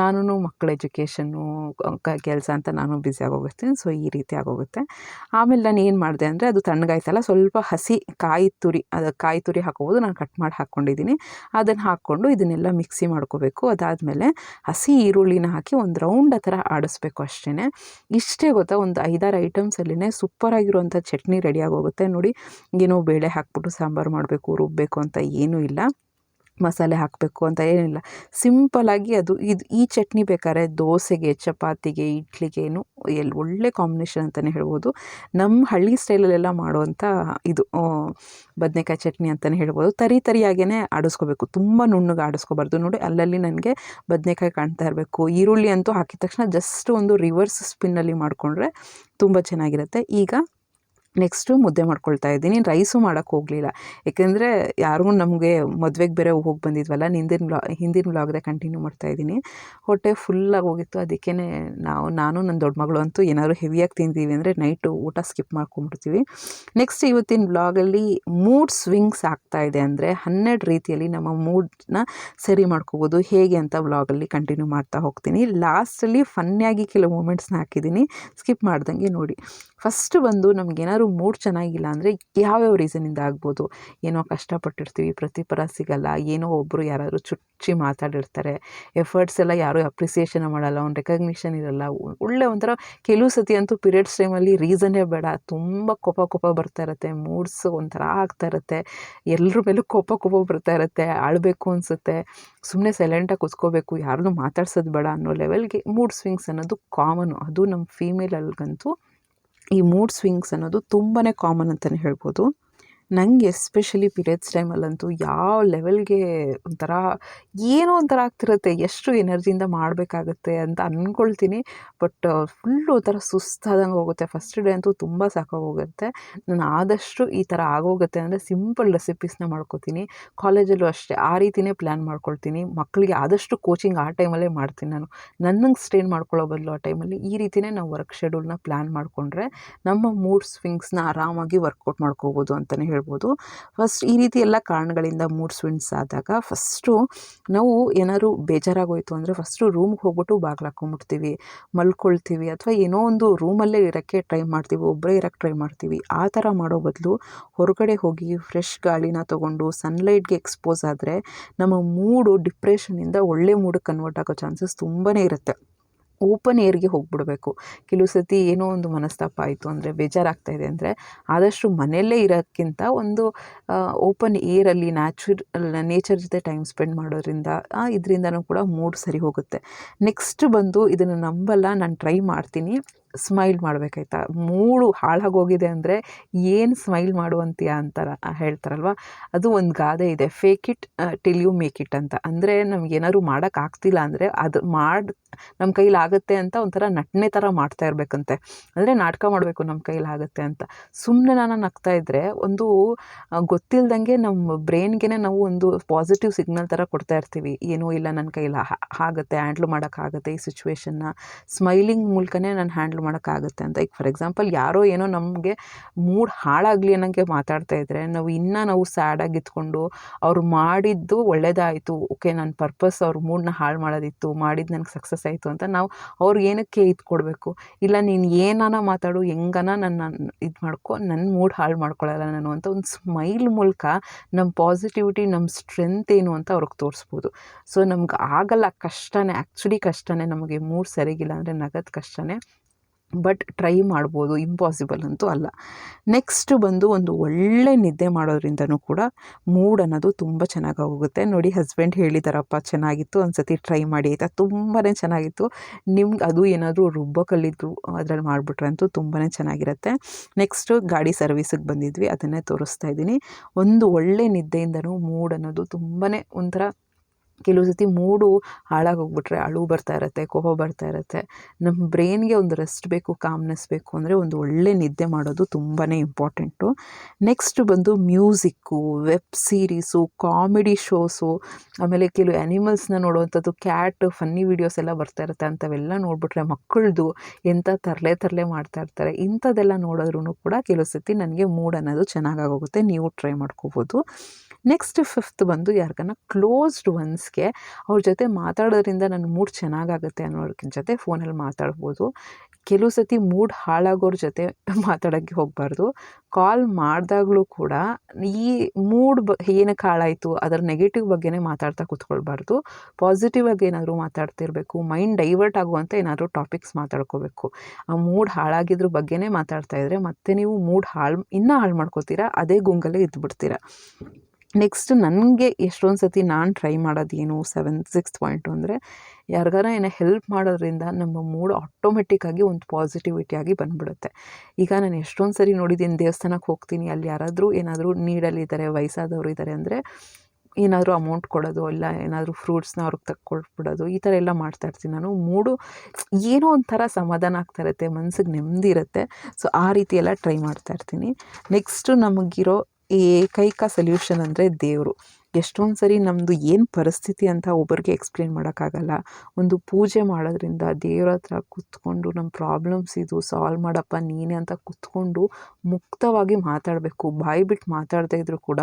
ನಾನು ಮಕ್ಕಳ ಎಜುಕೇಷನ್ನು ಕೆಲಸ ಅಂತ ನಾನು ಬ್ಯುಸಿ ಆಗೋಗಿರ್ತೀನಿ ಸೊ ಈ ರೀತಿ ಆಗೋಗುತ್ತೆ. ಆಮೇಲೆ ಏನು ಮಾಡಿದೆ ಅಂದರೆ ಅದು ತಣ್ಣಗಾಯ್ತಲ್ಲ, ಸ್ವಲ್ಪ ಹಸಿ ಕಾಯಿ ತುರಿ, ಅದು ಕಾಯಿ ತುರಿ ಹಾಕೋಬೋದು. ನಾನು ಕಟ್ ಮಾಡಿ ಹಾಕ್ಕೊಂಡಿದ್ದೀನಿ ಅದನ್ನು ಹಾಕ್ಕೊಂಡು ಇದನ್ನೆಲ್ಲ ಮಿಕ್ಸಿ ಮಾಡ್ಕೋಬೇಕು. ಅದಾದಮೇಲೆ ಹಸಿ ಈರುಳ್ಳಿನ ಹಾಕಿ ಒಂದು ರೌಂಡ್ ಆ ಥರ ಆಡಿಸ್ಬೇಕು ಅಷ್ಟೇ ಇಷ್ಟೇ ಗೊತ್ತಾ, ಒಂದು ಐದಾರು ಐಟಮ್ಸಲ್ಲಿನೇ ಸೂಪರಾಗಿರುವಂಥ ಚಟ್ನಿ ರೆಡಿಯಾಗೋಗುತ್ತೆ ನೋಡಿ, ಏನೋ ಬೇಳೆ ಹಾಕ್ಬಿಟ್ಟು ಸಾಂಬಾರು ಮಾಡಬೇಕು ರುಬ್ಬಬೇಕು ಅಂತ ಏನೂ ಇಲ್ಲ. ಮಸಾಲೆ ಹಾಕಬೇಕು ಅಂತ ಏನಿಲ್ಲ. ಸಿಂಪಲ್ಲಾಗಿ ಅದು ಇದು ಈ ಚಟ್ನಿ ಬೇಕಾದ್ರೆ ದೋಸೆಗೆ, ಚಪಾತಿಗೆ ಇಡ್ಲಿಗೇನು ಎಲ್ಲಿ ಒಳ್ಳೆ ಕಾಂಬಿನೇಷನ್ ಅಂತಲೇ ಹೇಳ್ಬೋದು. ನಮ್ಮ ಹಳ್ಳಿ ಸ್ಟೈಲಲ್ಲೆಲ್ಲ ಮಾಡುವಂಥ ಇದು ಬದನೇಕಾಯಿ ಚಟ್ನಿ ಅಂತಲೇ ಹೇಳ್ಬೋದು. ತರಿ ತರಿಯಾಗೇ ಆಡಿಸ್ಕೋಬೇಕು. ತುಂಬ ನುಣ್ಣಗೆ ಆಡಿಸ್ಕೋಬಾರ್ದು. ನೋಡಿ ಅಲ್ಲಲ್ಲಿ ನನಗೆ ಬದನೇಕಾಯಿ ಕಾಣ್ತಾ ಇರಬೇಕು. ಈರುಳ್ಳಿ ಅಂತೂ ಹಾಕಿದ ತಕ್ಷಣ ಜಸ್ಟ್ ಒಂದು ರಿವರ್ಸ್ ಸ್ಪಿನ್ನಲ್ಲಿ ಮಾಡಿಕೊಂಡ್ರೆ ತುಂಬ ಚೆನ್ನಾಗಿರುತ್ತೆ. ಈಗ ನೆಕ್ಸ್ಟು ಮುದ್ದೆ ಮಾಡ್ಕೊಳ್ತಾ ಇದ್ದೀನಿ. ರೈಸು ಮಾಡೋಕ್ಕೆ ಹೋಗಲಿಲ್ಲ. ಏಕೆಂದರೆ ಯಾರಿಗೂ ನಮಗೆ ಮದುವೆಗೆ ಬೇರೆ ಹೋಗಿ ಬಂದಿದ್ವಲ್ಲ, ಹಿಂದಿನ ಬ್ಲಾ, ಹಿಂದಿನ ಬ್ಲಾಗ್ದೆ ಕಂಟಿನ್ಯೂ ಮಾಡ್ತಾಯಿದ್ದೀನಿ ಹೊಟ್ಟೆ ಫುಲ್ಲಾಗಿ ಹೋಗಿತ್ತು. ಅದಕ್ಕೇ ನಾವು, ನಾನು ನನ್ನ ದೊಡ್ಡ ಮಗಳು ಅಂತೂ ಏನಾದರೂ ಹೆವಿಯಾಗಿ ತಿಂತೀವಿ ಅಂದರೆ ನೈಟು ಊಟ ಸ್ಕಿಪ್ ಮಾಡ್ಕೊಂಬಿಡ್ತೀವಿ ನೆಕ್ಸ್ಟ್ ಇವತ್ತಿನ ಬ್ಲಾಗಲ್ಲಿ ಮೂಡ್ ಸ್ವಿಂಗ್ಸ್ ಆಗ್ತಾ ಇದೆ ಅಂದರೆ ಹನ್ನೆರಡು ರೀತಿಯಲ್ಲಿ ನಮ್ಮ ಮೂಡ್ನ ಸರಿ ಮಾಡ್ಕೋಬೋದು. ಹೇಗೆ ಅಂತ ಬ್ಲಾಗಲ್ಲಿ ಕಂಟಿನ್ಯೂ ಮಾಡ್ತಾ ಹೋಗ್ತೀನಿ. ಲಾಸ್ಟಲ್ಲಿ ಫನ್ನಿಯಾಗಿ ಕೆಲವು ಮೂಮೆಂಟ್ಸ್ನ ಹಾಕಿದ್ದೀನಿ. ಸ್ಕಿಪ್ ಮಾಡ್ದಂಗೆ ನೋಡಿ. ಫಸ್ಟ್ ಬಂದು ನಮಗೇನಾದ್ರು ಮೂಡ್ ಚೆನ್ನಾಗಿಲ್ಲ ಅಂದರೆ ಯಾವ್ಯಾವ ರೀಸನಿಂದ ಆಗ್ಬೋದು? ಏನೋ ಕಷ್ಟಪಟ್ಟಿರ್ತೀವಿ, ಪ್ರತಿಫಲ ಸಿಗಲ್ಲ, ಏನೋ ಒಬ್ಬರು ಯಾರಾದರೂ ಚುಚ್ಚಿ ಮಾತಾಡಿರ್ತಾರೆ ಎಫರ್ಟ್ಸ್ ಎಲ್ಲ ಯಾರೂ ಅಪ್ರಿಸಿಯೇಷನ್ ಮಾಡಲ್ಲ ಒಂದು ರೆಕಗ್ನಿಷನ್ ಇರಲ್ಲ ಒಳ್ಳೆ ಒಂಥರ ಕೆಲವು ಸತಿ ಅಂತೂ ಪೀರಿಯಡ್ಸ್ ಟೈಮಲ್ಲಿ ರೀಸನ್ನೇ ಬೇಡ, ತುಂಬ ಕೋಪ ಕೋಪ ಬರ್ತಾ ಇರುತ್ತೆ ಮೂಡ್ಸ್ ಒಂಥರ ಆಗ್ತಾ ಇರುತ್ತೆ ಎಲ್ಲರ ಮೇಲೂ ಕೋಪ ಕೋಪ ಬರ್ತಾ ಇರುತ್ತೆ, ಆಳಬೇಕು ಅನಿಸುತ್ತೆ ಸುಮ್ಮನೆ ಸೈಲೆಂಟಾಗಿ ಕುತ್ಕೋಬೇಕು ಯಾರನ್ನೂ ಮಾತಾಡ್ಸೋದು ಬೇಡ ಅನ್ನೋ ಲೆವೆಲ್ಗೆ ಮೂಡ್ ಸ್ವಿಂಗ್ಸ್ ಅನ್ನೋದು ಕಾಮನು ಅದು ನಮ್ಮ ಫೀಮೇಲಲ್ಗಂತೂ ಈ ಮೂಡ್ ಸ್ವಿಂಗ್ಸ್ ಅನ್ನೋದು ತುಂಬಾ ಕಾಮನ್ ಅಂತಲೇ ಹೇಳ್ಬೋದು. ನನಗೆ ಎಸ್ಪೆಷಲಿ ಪೀರಿಯಡ್ಸ್ ಟೈಮಲ್ಲಂತೂ ಯಾವ ಲೆವೆಲ್ಗೆ ಒಂಥರ ಏನೋ ಒಂಥರ ಆಗ್ತಿರುತ್ತೆ, ಎಷ್ಟು ಎನರ್ಜಿಯಿಂದ ಮಾಡಬೇಕಾಗತ್ತೆ ಅಂತ ಅಂದ್ಕೊಳ್ತೀನಿ ಬಟ್ ಫುಲ್ಲು ಒಂಥರ ಸುಸ್ತಾದಂಗೆ ಹೋಗುತ್ತೆ. ಫಸ್ಟ್ ಡೇ ಅಂತೂ ತುಂಬ ಸಾಕಾಗೋಗುತ್ತೆ. ನಾನು ಆದಷ್ಟು ಈ ಥರ ಆಗೋಗುತ್ತೆ ಅಂದರೆ ಸಿಂಪಲ್ ರೆಸಿಪೀಸ್ನ ಮಾಡ್ಕೋತೀನಿ. ಕಾಲೇಜಲ್ಲೂ ಅಷ್ಟೇ, ಆ ರೀತಿಯೇ ಪ್ಲ್ಯಾನ್ ಮಾಡ್ಕೊಳ್ತೀನಿ. ಮಕ್ಕಳಿಗೆ ಆದಷ್ಟು ಕೋಚಿಂಗ್ ಆ ಟೈಮಲ್ಲೇ ಮಾಡ್ತೀನಿ ನಾನು. ನನ್ನಂಗೆ ಸ್ಟ್ರೇನ್ ಮಾಡ್ಕೊಳ್ಳೋ ಬದಲು ಆ ಟೈಮಲ್ಲಿ ಈ ರೀತಿಯೇ ನಾವು ವರ್ಕ್ ಶೆಡ್ಯೂಲ್ನ ಪ್ಲ್ಯಾನ್ ಮಾಡಿಕೊಂಡ್ರೆ ನಮ್ಮ ಮೂಡ್ ಸ್ವಿಂಗ್ಸ್ನ ಆರಾಮಾಗಿ ವರ್ಕೌಟ್ ಮಾಡ್ಕೋಬೋದು ಅಂತಲೇ ಹೇಳ್ಬೋದು. ಫಸ್ಟ್ ಈ ರೀತಿ ಎಲ್ಲ ಕಾರಣಗಳಿಂದ ಮೂಡ್ ಸ್ವಿಂಗ್ಸ್ ಆದಾಗ ಫಸ್ಟು ನಾವು ಏನಾದ್ರು ಬೇಜಾರಾಗೋಯ್ತು ಅಂದರೆ ಫಸ್ಟು ರೂಮ್ಗೆ ಹೋಗ್ಬಿಟ್ಟು ಬಾಗಿಲು ಹಾಕ್ಕೊಂಬಿಡ್ತೀವಿ ಮಲ್ಕೊಳ್ತೀವಿ ಅಥವಾ ಏನೋ ಒಂದು ರೂಮಲ್ಲೇ ಇರೋಕ್ಕೆ ಟ್ರೈ ಮಾಡ್ತೀವಿ ಒಬ್ಬರೇ ಇರೋಕ್ಕೆ ಟ್ರೈ ಮಾಡ್ತೀವಿ. ಆ ಥರ ಮಾಡೋ ಬದಲು ಹೊರಗಡೆ ಹೋಗಿ ಫ್ರೆಶ್ ಗಾಳಿನ ತೊಗೊಂಡು ಸನ್ಲೈಟ್ಗೆ ಎಕ್ಸ್ಪೋಸ್ ಆದರೆ ನಮ್ಮ ಮೂಡು ಡಿಪ್ರೆಷನಿಂದ ಒಳ್ಳೆ ಮೂಡಿಗೆ ಕನ್ವರ್ಟ್ ಆಗೋ ಚಾನ್ಸಸ್ ತುಂಬಾ ಇರುತ್ತೆ. ಓಪನ್ ಏರ್ಗೆ ಹೋಗಿಬಿಡ್ಬೇಕು. ಕೆಲವು ಸತಿ ಏನೋ ಒಂದು ಮನಸ್ತಾಪ ಆಯಿತು ಅಂದರೆ ಬೇಜಾರಾಗ್ತಾಯಿದೆ ಅಂದರೆ ಆದಷ್ಟು ಮನೆಯಲ್ಲೇ ಇರೋಕ್ಕಿಂತ ಒಂದು ಓಪನ್ ಏರಲ್ಲಿ ನ್ಯಾಚುರಲ್ ನೇಚರ್ ಜೊತೆ ಟೈಮ್ ಸ್ಪೆಂಡ್ ಮಾಡೋದ್ರಿಂದ ಇದರಿಂದನೂ ಕೂಡ ಮೂಡ್ ಸರಿ ಹೋಗುತ್ತೆ. ನೆಕ್ಸ್ಟ್ ಬಂದು ಇದನ್ನು ನಂಬಲ್ಲ, ನಾನು ಟ್ರೈ ಮಾಡ್ತೀನಿ. ಸ್ಮೈಲ್ ಮಾಡಬೇಕಾಯ್ತಾ? ಮೂಳು ಹಾಳಾಗೋಗಿದೆ ಅಂದರೆ ಏನು ಸ್ಮೈಲ್ ಮಾಡುವಂತೀಯ ಅಂತಾರ ಹೇಳ್ತಾರಲ್ವ? ಅದು ಒಂದು ಗಾದೆ ಇದೆ. Fake it till you make it ಅಂತ. ಅಂದರೆ ನಮ್ಗೇನಾದ್ರು ಮಾಡೋಕ್ಕಾಗ್ತಿಲ್ಲ ಅಂದರೆ ಅದು ಮಾಡಿ ನಮ್ಮ ಕೈಲಾಗುತ್ತೆ ಅಂತ ಒಂಥರ ನಟನೆ ಥರ ಮಾಡ್ತಾ ಇರಬೇಕಂತೆ. ಅಂದರೆ ನಾಟಕ ಮಾಡಬೇಕು ನಮ್ಮ ಕೈಲಾಗುತ್ತೆ ಅಂತ. ಸುಮ್ಮನೆ ನಾನು ನಗ್ತಾ ಇದ್ದರೆ ಒಂದು ಗೊತ್ತಿಲ್ಲದಂಗೆ ನಮ್ಮ ಬ್ರೈನ್ಗೆ ನಾವು ಒಂದು ಪಾಸಿಟಿವ್ ಸಿಗ್ನಲ್ ಥರ ಕೊಡ್ತಾ ಇರ್ತೀವಿ. ಏನೂ ಇಲ್ಲ ನನ್ನ ಕೈಲಿ ಆಗುತ್ತೆ, ಹ್ಯಾಂಡ್ಲ್ ಮಾಡೋಕ್ಕಾಗುತ್ತೆ ಈ ಸಿಚುವೇಶನ್ನ ಸ್ಮೈಲಿಂಗ್ ಮೂಲಕನೇ ನಾನು ಹ್ಯಾಂಡ್ಲ್ ಮಾಡೋಕ್ಕಾಗುತ್ತೆ ಅಂತ. ಈಗ ಫಾರ್ ಎಕ್ಸಾಂಪಲ್ ಯಾರೋ ಏನೋ ನಮಗೆ ಮೂಡ್ ಹಾಳಾಗಲಿ ಅನ್ನೋಂಗೆ ಮಾತಾಡ್ತಾ ಇದ್ದರೆ ನಾವು ಇನ್ನೂ ನಾವು ಸ್ಯಾಡಾಗಿ ಇದ್ಕೊಂಡು ಅವ್ರು ಮಾಡಿದ್ದು ಒಳ್ಳೆಯದಾಯಿತು ಓಕೆ ನನ್ನ ಪರ್ಪಸ್ ಅವ್ರ ಮೂಡನ್ನ ಹಾಳು ಮಾಡೋದಿತ್ತು ಮಾಡಿದ್ದು ನನಗೆ ಸಕ್ಸಸ್ ಆಯಿತು ಅಂತ ನಾವು ಅವ್ರಿಗೆ ಏನಕ್ಕೆ ಇದು ಕೊಡಬೇಕು? ಇಲ್ಲ ನೀನು ಏನಾನ ಮಾತಾಡು, ಹೆಂಗನ ನನ್ನ ಇದು ಮಾಡ್ಕೊ ನನ್ನ ಮೂಡ್ ಹಾಳು ಮಾಡ್ಕೊಳ್ಳಲ್ಲ ನಾನು ಅಂತ ಒಂದು ಸ್ಮೈಲ್ ಮೂಲಕ ನಮ್ಮ ಪಾಸಿಟಿವಿಟಿ ನಮ್ಮ ಸ್ಟ್ರೆಂತ್ ಏನು ಅಂತ ಅವ್ರಿಗೆ ತೋರಿಸ್ಬೋದು. ಸೊ ನಮ್ಗೆ ಆಗಲ್ಲ ಕಷ್ಟನೇ ಆ್ಯಕ್ಚುಲಿ ಕಷ್ಟನೇ ನಮಗೆ ಮೂಡ್ ಸರಿಗಿಲ್ಲ ಅಂದರೆ ನಗದು ಕಷ್ಟನೇ. ಬಟ್ ಟ್ರೈ ಮಾಡ್ಬೋದು ಇಂಪಾಸಿಬಲ್ ಅಂತೂ ಅಲ್ಲ. ನೆಕ್ಸ್ಟ್ ಬಂದು ಒಂದು ಒಳ್ಳೆ ನಿದ್ದೆ ಮಾಡೋದ್ರಿಂದನೂ ಕೂಡ ಮೂಡ್ ಅನ್ನೋದು ತುಂಬ ಚೆನ್ನಾಗಿ ಹೋಗುತ್ತೆ. ನೋಡಿ ಹಸ್ಬೆಂಡ್ ಹೇಳಿದಾರಪ್ಪ, ಚೆನ್ನಾಗಿತ್ತು ಒಂದು ಸತಿ ಟ್ರೈ ಮಾಡಿ ಆಯಿತಾ ತುಂಬಾ ಚೆನ್ನಾಗಿತ್ತು. ನಿಮ್ಗೆ ಅದು ಏನಾದರೂ ರುಬ್ಬ ಕಲ್ಲಿದ್ದು ಅದ್ರಲ್ಲಿ ಮಾಡಿಬಿಟ್ರೆ ಅಂತೂ ತುಂಬಾ ಚೆನ್ನಾಗಿರುತ್ತೆ. ನೆಕ್ಸ್ಟು ಗಾಡಿ ಸರ್ವಿಸಿಗೆ ಬಂದಿದ್ವಿ, ಅದನ್ನೇ ತೋರಿಸ್ತಾ ಇದ್ದೀನಿ. ಒಂದು ಒಳ್ಳೆ ನಿದ್ದೆಯಿಂದನೂ ಮೂಡ್ ಅನ್ನೋದು ತುಂಬಾ ಒಂಥರ ಕೆಲವು ಸತಿ ಮೂಡು ಹಾಳಾಗೋಗ್ಬಿಟ್ರೆ ಅಳು ಬರ್ತಾ ಇರುತ್ತೆ, ಕೋಪ ಬರ್ತಾ ಇರುತ್ತೆ. ನಮ್ಮ ಬ್ರೈನ್ಗೆ ಒಂದು ರೆಸ್ಟ್ ಬೇಕು, ಕಾಮ್ನೆಸ್ ಬೇಕು ಅಂದರೆ ಒಂದು ಒಳ್ಳೆ ನಿದ್ದೆ ಮಾಡೋದು ತುಂಬಾ ಇಂಪಾರ್ಟೆಂಟು. ನೆಕ್ಸ್ಟ್ ಬಂದು music, web series, comedy shows, ಆಮೇಲೆ ಕೆಲವು ಆ್ಯನಿಮಲ್ಸ್ನ ನೋಡುವಂಥದ್ದು, ಕ್ಯಾಟ್, ಫನ್ನಿ ವೀಡಿಯೋಸ್ ಎಲ್ಲ ಬರ್ತಾ ಇರುತ್ತೆ ಅಂಥವೆಲ್ಲ ನೋಡಿಬಿಟ್ರೆ ಮಕ್ಕಳದು ಎಂಥ ತರಲೆ ತರಲೆ ಮಾಡ್ತಾ ಇರ್ತಾರೆ. ಇಂಥದ್ದೆಲ್ಲ ನೋಡಿದ್ರೂ ಕೂಡ ಕೆಲವು ಸತಿ ನನಗೆ ಮೂಡ್ ಅನ್ನೋದು ಚೆನ್ನಾಗಾಗೋಗುತ್ತೆ ನೀವು ಟ್ರೈ ಮಾಡ್ಕೋಬೋದು. ನೆಕ್ಸ್ಟ್ ಫಿಫ್ತ್ ಬಂದು ಯಾರಿಗನ್ನ ಕ್ಲೋಸ್ಡ್ ಒನ್ಸ್ಗೆ ಅವ್ರ ಜೊತೆ ಮಾತಾಡೋದ್ರಿಂದ ನನ್ನ ಮೂಡ್ ಚೆನ್ನಾಗಾಗುತ್ತೆ ಅನ್ನೋರ ಜೊತೆ ಫೋನಲ್ಲಿ ಮಾತಾಡ್ಬೋದು. ಕೆಲವು ಸತಿ ಮೂಡ್ ಹಾಳಾಗೋರ ಜೊತೆ [LAUGHS] ಮಾತಾಡೋಕ್ಕೆ ಹೋಗಬಾರ್ದು. ಕಾಲ್ ಮಾಡಿದಾಗಲೂ ಕೂಡ ಈ ಮೂಡ್ ಬ ಏನಕ್ಕೆ ಹಾಳಾಯಿತು, ಅದರ ನೆಗೆಟಿವ್ ಬಗ್ಗೆನೇ ಮಾತಾಡ್ತಾ ಕೂತ್ಕೊಳ್ಬಾರ್ದು. ಪಾಸಿಟಿವ್ ಆಗಿ ಏನಾದರೂ ಮಾತಾಡ್ತಿರಬೇಕು, ಮೈಂಡ್ ಡೈವರ್ಟ್ ಆಗುವಂಥ ಏನಾದರೂ ಟಾಪಿಕ್ಸ್ ಮಾತಾಡ್ಕೋಬೇಕು. ಆ ಮೂಡ್ ಹಾಳಾಗಿದ್ರ ಬಗ್ಗೆನೇ ಮಾತಾಡ್ತಾ ಇದ್ದರೆ ಮತ್ತೆ ನೀವು ಮೂಡ್ ಹಾಳು, ಇನ್ನೂ ಹಾಳು ಮಾಡ್ಕೋತೀರಾ, ಅದೇ ಗುಂಗಲ್ಲೇ ಇದ್ದುಬಿಡ್ತೀರಾ ನೆಕ್ಸ್ಟ್ ನನಗೆ ಎಷ್ಟೊಂದು ಸತಿ ನಾನು ಟ್ರೈ ಮಾಡೋದೇನು ಸೆವೆನ್ ಸಿಕ್ಸ್ ಪಾಯಿಂಟು ಅಂದರೆ ಯಾರಿಗಾರ ಏನೋ ಹೆಲ್ಪ್ ಮಾಡೋದ್ರಿಂದ ನಮ್ಮ ಮೂಡ್ ಆಟೋಮೆಟಿಕ್ಕಾಗಿ ಒಂದು ಪಾಸಿಟಿವಿಟಿಯಾಗಿ ಬಂದ್ಬಿಡುತ್ತೆ. ಈಗ ನಾನು ಎಷ್ಟೊಂದು ಸರಿ ನೋಡಿದ್ದೀನಿ ದೇವಸ್ಥಾನಕ್ಕೆ ಹೋಗ್ತೀನಿ, ಅಲ್ಲಿ ಯಾರಾದರೂ ಏನಾದರೂ ನೀಡಲ್ಲಿದ್ದಾರೆ ವಯಸ್ಸಾದವರು ಇದ್ದಾರೆ ಅಂದರೆ ಏನಾದರೂ ಅಮೌಂಟ್ ಕೊಡೋದು, ಇಲ್ಲ ಏನಾದರೂ ಫ್ರೂಟ್ಸ್ನ ಅವ್ರಿಗೆ ತಕ್ಕೊಟ್ಬಿಡೋದು, ಈ ಥರ ಎಲ್ಲ ಮಾಡ್ತಾ ಇರ್ತೀನಿ ನಾನು. ಮೂಡು ಏನೋ ಒಂಥರ ಸಮಾಧಾನ ಆಗ್ತಾ ಇರುತ್ತೆ, ಮನ್ಸಿಗೆ ನೆಮ್ಮದಿ ಇರುತ್ತೆ. ಸೊ ಆ ರೀತಿ ಎಲ್ಲ ಟ್ರೈ ಮಾಡ್ತಾ ಇರ್ತೀನಿ. ನೆಕ್ಸ್ಟು ನಮಗಿರೋ ಏಕೈಕ ಸೊಲ್ಯೂಷನ್ ಅಂದರೆ ದೇವರು. ಎಷ್ಟೊಂದು ಸರಿ ನಮ್ಮದು ಏನು ಪರಿಸ್ಥಿತಿ ಅಂತ ಒಬ್ಬರಿಗೆ ಎಕ್ಸ್ಪ್ಲೇನ್ ಮಾಡೋಕ್ಕಾಗಲ್ಲ. ಒಂದು ಪೂಜೆ ಮಾಡೋದ್ರಿಂದ ದೇವ್ರ ಹತ್ರ ಕೂತ್ಕೊಂಡು ನಮ್ಮ ಪ್ರಾಬ್ಲಮ್ಸ್ ಇದು ಸಾಲ್ವ್ ಮಾಡಪ್ಪ ನೀನೇ ಅಂತ ಕೂತ್ಕೊಂಡು ಮುಕ್ತವಾಗಿ ಮಾತಾಡಬೇಕು. ಬಾಯಿ ಬಿಟ್ಟು ಮಾತಾಡದೇ ಇದ್ದರೂ ಕೂಡ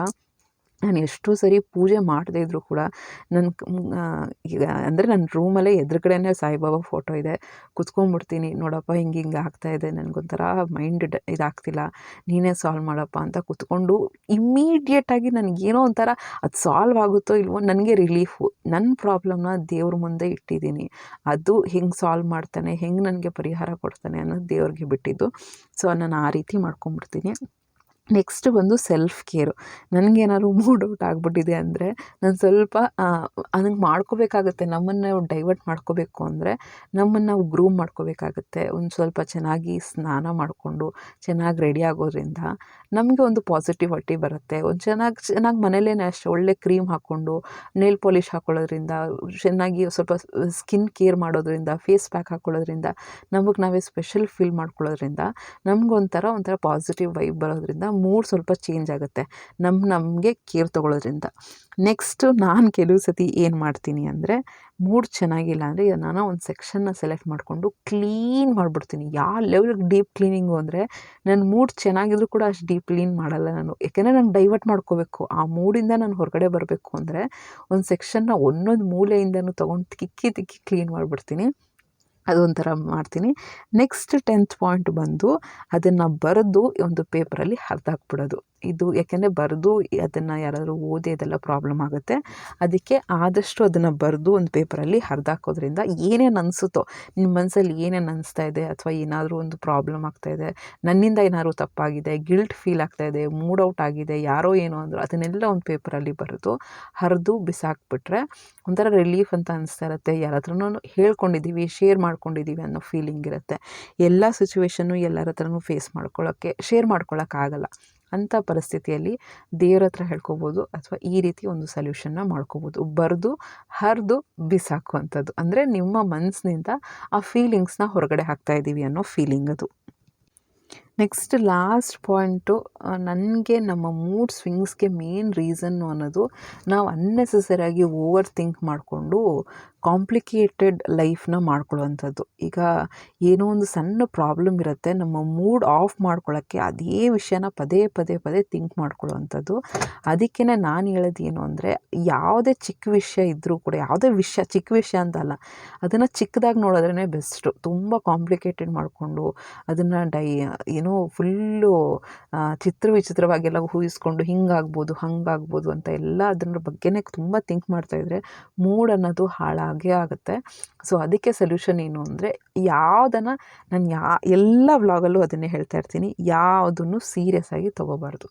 ನಾನು ಎಷ್ಟೋ ಸರಿ ಪೂಜೆ ಮಾಡದೇ ಇದ್ದರೂ ಕೂಡ ನನ್ನ ಈಗ ಅಂದರೆ ನನ್ನ ರೂಮಲ್ಲೇ ಎದುರುಗಡೆನೇ ಸಾಯಿಬಾಬಾ ಫೋಟೋ ಇದೆ. ಕುತ್ಕೊಂಡ್ಬಿಡ್ತೀನಿ ನೋಡಪ್ಪ ಹಿಂಗೆ ಹಿಂಗೆ ಆಗ್ತಾಯಿದೆ ನನಗೊಂಥರ ಮೈಂಡ್ ಡ ಇದಾಗ್ತಿಲ್ಲ, ನೀನೇ ಸಾಲ್ವ್ ಮಾಡಪ್ಪ ಅಂತ ಕುತ್ಕೊಂಡು ಇಮ್ಮಿಡಿಯೇಟಾಗಿ ನನಗೇನೋ ಒಂಥರ ಅದು ಸಾಲ್ವ್ ಆಗುತ್ತೋ ಇಲ್ವೋ ನನಗೆ ರಿಲೀಫು. ನನ್ನ ಪ್ರಾಬ್ಲಮ್ನ ದೇವ್ರ ಮುಂದೆ ಇಟ್ಟಿದ್ದೀನಿ. ಅದು ಹೆಂಗೆ ಸಾಲ್ವ್ ಮಾಡ್ತಾನೆ, ಹೆಂಗೆ ನನಗೆ ಪರಿಹಾರ ಕೊಡ್ತಾನೆ ಅನ್ನೋದು ದೇವ್ರಿಗೆ ಬಿಟ್ಟಿದ್ದು. ಸೊ, ನಾನು ಆ ರೀತಿ ಮಾಡ್ಕೊಂಬಿಡ್ತೀನಿ. ನೆಕ್ಸ್ಟ್ ಬಂದು ಸೆಲ್ಫ್ ಕೇರು ನನಗೇನಾದ್ರು ಮೂಡ್ ಔಟ್ ಆಗಿಬಿಟ್ಟಿದೆ ಅಂದರೆ ನಾನು ಸ್ವಲ್ಪ ಅದನ್ನು ಮಾಡ್ಕೋಬೇಕಾಗತ್ತೆ. ನಮ್ಮನ್ನು ಡೈವರ್ಟ್ ಮಾಡ್ಕೋಬೇಕು ಅಂದರೆ ನಮ್ಮನ್ನು ನಾವು ಗ್ರೂಮ್ ಮಾಡ್ಕೋಬೇಕಾಗತ್ತೆ. ಒಂದು ಸ್ವಲ್ಪ ಚೆನ್ನಾಗಿ ಸ್ನಾನ ಮಾಡಿಕೊಂಡು, ಚೆನ್ನಾಗಿ ರೆಡಿ ಆಗೋದ್ರಿಂದ ನಮಗೆ ಒಂದು ಪಾಸಿಟಿವಿಟಿ ಬರುತ್ತೆ. ಒಂದು ಚೆನ್ನಾಗಿ ಚೆನ್ನಾಗಿ ಮನೇಲೇ ಅಷ್ಟೇ ಒಳ್ಳೆ ಕ್ರೀಮ್ ಹಾಕ್ಕೊಂಡು ನೇಲ್ ಪಾಲಿಷ್ ಹಾಕ್ಕೊಳ್ಳೋದ್ರಿಂದ ಚೆನ್ನಾಗಿ ಸ್ವಲ್ಪ ಸ್ಕಿನ್ ಕೇರ್ ಮಾಡೋದ್ರಿಂದ ಫೇಸ್ ಪ್ಯಾಕ್ ಹಾಕ್ಕೊಳ್ಳೋದ್ರಿಂದ ನಮಗೆ ನಾವೇ ಸ್ಪೆಷಲ್ ಫೀಲ್ ಮಾಡ್ಕೊಳ್ಳೋದ್ರಿಂದ ನಮಗೊಂಥರ ಒಂಥರ ಪಾಸಿಟಿವ್ ವೈಬ್ ಬರೋದ್ರಿಂದ ಮೂಡ್ ಸ್ವಲ್ಪ ಚೇಂಜ್ ಆಗುತ್ತೆ. ನಮ್ಮ ನಮಗೆ ಕೇರ್ ತೊಗೊಳೋದ್ರಿಂದ. ನೆಕ್ಸ್ಟು ನಾನು ಕೆಲವು ಸತಿ ಏನು ಮಾಡ್ತೀನಿ ಅಂದರೆ, ಮೂಡ್ ಚೆನ್ನಾಗಿಲ್ಲ ಅಂದರೆ ನಾನು ಒಂದು ಸೆಕ್ಷನ್ನ ಸೆಲೆಕ್ಟ್ ಮಾಡಿಕೊಂಡು ಕ್ಲೀನ್ ಮಾಡಿಬಿಡ್ತೀನಿ. ಯಾವ ಲೆವೆಲ್ಗೆ ಡೀಪ್ ಕ್ಲೀನಿಂಗು ಅಂದರೆ ನನ್ನ ಮೂಡ್ ಚೆನ್ನಾಗಿದ್ರು ಕೂಡ ಅಷ್ಟು ಡೀಪ್ ಕ್ಲೀನ್ ಮಾಡಲ್ಲ ನಾನು. ಯಾಕೆಂದರೆ ನಾನು ಡೈವರ್ಟ್ ಮಾಡ್ಕೋಬೇಕು. ಆ ಮೂಡಿಂದ ನಾನು ಹೊರಗಡೆ ಬರಬೇಕು ಅಂದರೆ, ಒಂದು ಸೆಕ್ಷನ್ನ ಒಂದೊಂದು ಮೂಲೆಯಿಂದನೂ ತೊಗೊಂಡು ತಿಕ್ಕಿ ತಿಕ್ಕಿ ಕ್ಲೀನ್ ಮಾಡಿಬಿಡ್ತೀನಿ. ಅದೊಂಥರ ಮಾಡ್ತೀನಿ. ನೆಕ್ಸ್ಟ್ ಟೆಂತ್ ಪಾಯಿಂಟ್ ಬಂದು ಅದನ್ನು ಬರೆದು ಒಂದು ಪೇಪರಲ್ಲಿ ಹರಿದಾಕ್ಬಿಡೋದು ಇದು ಯಾಕೆಂದರೆ ಬರೆದು ಅದನ್ನು ಯಾರಾದರೂ ಓದಿ ಅದೆಲ್ಲ ಪ್ರಾಬ್ಲಮ್ ಆಗುತ್ತೆ. ಅದಕ್ಕೆ ಆದಷ್ಟು ಅದನ್ನು ಬರೆದು ಒಂದು ಪೇಪರಲ್ಲಿ ಹರಿದಾಕೋದ್ರಿಂದ ಏನೇನು ಅನಿಸುತ್ತೋ ನಿಮ್ಮ ಮನಸ್ಸಲ್ಲಿ ಏನೇನು ಅನಿಸ್ತಾ ಇದೆ ಅಥವಾ ಏನಾದರೂ ಒಂದು ಪ್ರಾಬ್ಲಮ್ ಆಗ್ತಾ ಇದೆ, ನನ್ನಿಂದ ಏನಾದರೂ ತಪ್ಪಾಗಿದೆ ಗಿಲ್ಟ್ ಫೀಲ್ ಆಗ್ತಾಯಿದೆ ಮೂಡ್ ಔಟ್ ಆಗಿದೆ, ಯಾರೋ ಏನೋ ಅಂದರು, ಅದನ್ನೆಲ್ಲ ಒಂದು ಪೇಪರಲ್ಲಿ ಬರೆದು ಹರಿದು ಬಿಸಾಕ್ಬಿಟ್ರೆ ಒಂಥರ ರಿಲೀಫ್ ಅಂತ ಅನಿಸ್ತಾ ಇರುತ್ತೆ. ಯಾರ ಹತ್ರನೂ ಹೇಳ್ಕೊಂಡಿದ್ದೀವಿ ಶೇರ್ ಮಾಡ್ಕೊಂಡಿದ್ದೀವಿ ಅನ್ನೋ ಫೀಲಿಂಗ್ ಇರುತ್ತೆ. ಎಲ್ಲ ಸಿಚುವೇಶನ್ನು ಎಲ್ಲರ ಹತ್ರನೂ ಫೇಸ್ ಮಾಡ್ಕೊಳ್ಳೋಕ್ಕೆ ಶೇರ್ ಮಾಡ್ಕೊಳ್ಳೋಕ್ಕಾಗಲ್ಲ ಅಂಥ ಪರಿಸ್ಥಿತಿಯಲ್ಲಿ ದೇವ್ರ ಹತ್ರ ಹೇಳ್ಕೊಬೋದು ಅಥವಾ ಈ ರೀತಿ ಒಂದು ಸೊಲ್ಯೂಷನ್ನ ಮಾಡ್ಕೋಬೋದು. ಬರೆದು, ಹರಿದು ಬಿಸಾಕುವಂಥದ್ದು. ಅಂದರೆ ನಿಮ್ಮ ಮನಸ್ಸಿನಿಂದ ಆ ಫೀಲಿಂಗ್ಸ್ನ ಹೊರಗಡೆ ಹಾಕ್ತಾ ಇದ್ದೀವಿ ಅನ್ನೋ ಫೀಲಿಂಗ್ ಅದು. ನೆಕ್ಸ್ಟ್ ಲಾಸ್ಟ್ ಪಾಯಿಂಟು ನನಗೆ ನಮ್ಮ ಮೂಡ್ ಸ್ವಿಂಗ್ಸ್ಗೆ ಮೇನ್ ರೀಸನ್ನು ಅನ್ನೋದು ನಾವು ಅನ್ನೆಸೆಸರಿಯಾಗಿ ಓವರ್ ಥಿಂಕ್ ಮಾಡಿಕೊಂಡು ಕಾಂಪ್ಲಿಕೇಟೆಡ್ ಲೈಫ್ನ ಮಾಡ್ಕೊಳ್ಳುವಂಥದ್ದು. ಈಗ ಏನೋ ಒಂದು ಸಣ್ಣ ಪ್ರಾಬ್ಲಮ್ ಇರುತ್ತೆ, ನಮ್ಮ ಮೂಡ್ ಆಫ್ ಮಾಡ್ಕೊಳ್ಳೋಕ್ಕೆ ಅದೇ ವಿಷಯನ ಪದೇ ಪದೇ ಪದೇ ಥಿಂಕ್ ಮಾಡ್ಕೊಳ್ಳುವಂಥದ್ದು. ಅದಕ್ಕೇ ನಾನು ಹೇಳೋದು ಏನು ಅಂದರೆ, ಯಾವುದೇ ಚಿಕ್ಕ ವಿಷಯ ಇದ್ದರೂ ಕೂಡ, ಯಾವುದೇ ವಿಷಯ ಚಿಕ್ಕ ವಿಷಯ ಅಂತಲ್ಲ ಅದನ್ನು ಚಿಕ್ಕದಾಗಿ ನೋಡೋದ್ರೇ ಬೆಸ್ಟು ತುಂಬ ಕಾಂಪ್ಲಿಕೇಟೆಡ್ ಮಾಡಿಕೊಂಡು, ಅದನ್ನು ಡೈ, ಏನೋ ಫುಲ್ಲು ಚಿತ್ರ ವಿಚಿತ್ರವಾಗೆಲ್ಲ ಊಹಿಸ್ಕೊಂಡು ಹಿಂಗಾಗ್ಬೋದು, ಹಂಗಾಗ್ಬೋದು ಅಂತ ಎಲ್ಲ ಅದ್ರ ಬಗ್ಗೆನೇ ತುಂಬ ಥಿಂಕ್ ಮಾಡ್ತಾಯಿದ್ರೆ ಮೂಡ್ ಅನ್ನೋದು ಹಾಳಾಗೇ ಆಗುತ್ತೆ. ಸೊ ಅದಕ್ಕೆ ಸೊಲ್ಯೂಷನ್ ಏನು ಅಂದರೆ, ಯಾವುದನ್ನು ನಾನು ಯಾ, ಎಲ್ಲ ವ್ಲಾಗಲ್ಲೂ ಅದನ್ನೇ ಹೇಳ್ತಾ ಇರ್ತೀನಿ. ಯಾವುದನ್ನು ಸೀರಿಯಸ್ ಆಗಿ ತೊಗೋಬಾರ್ದು.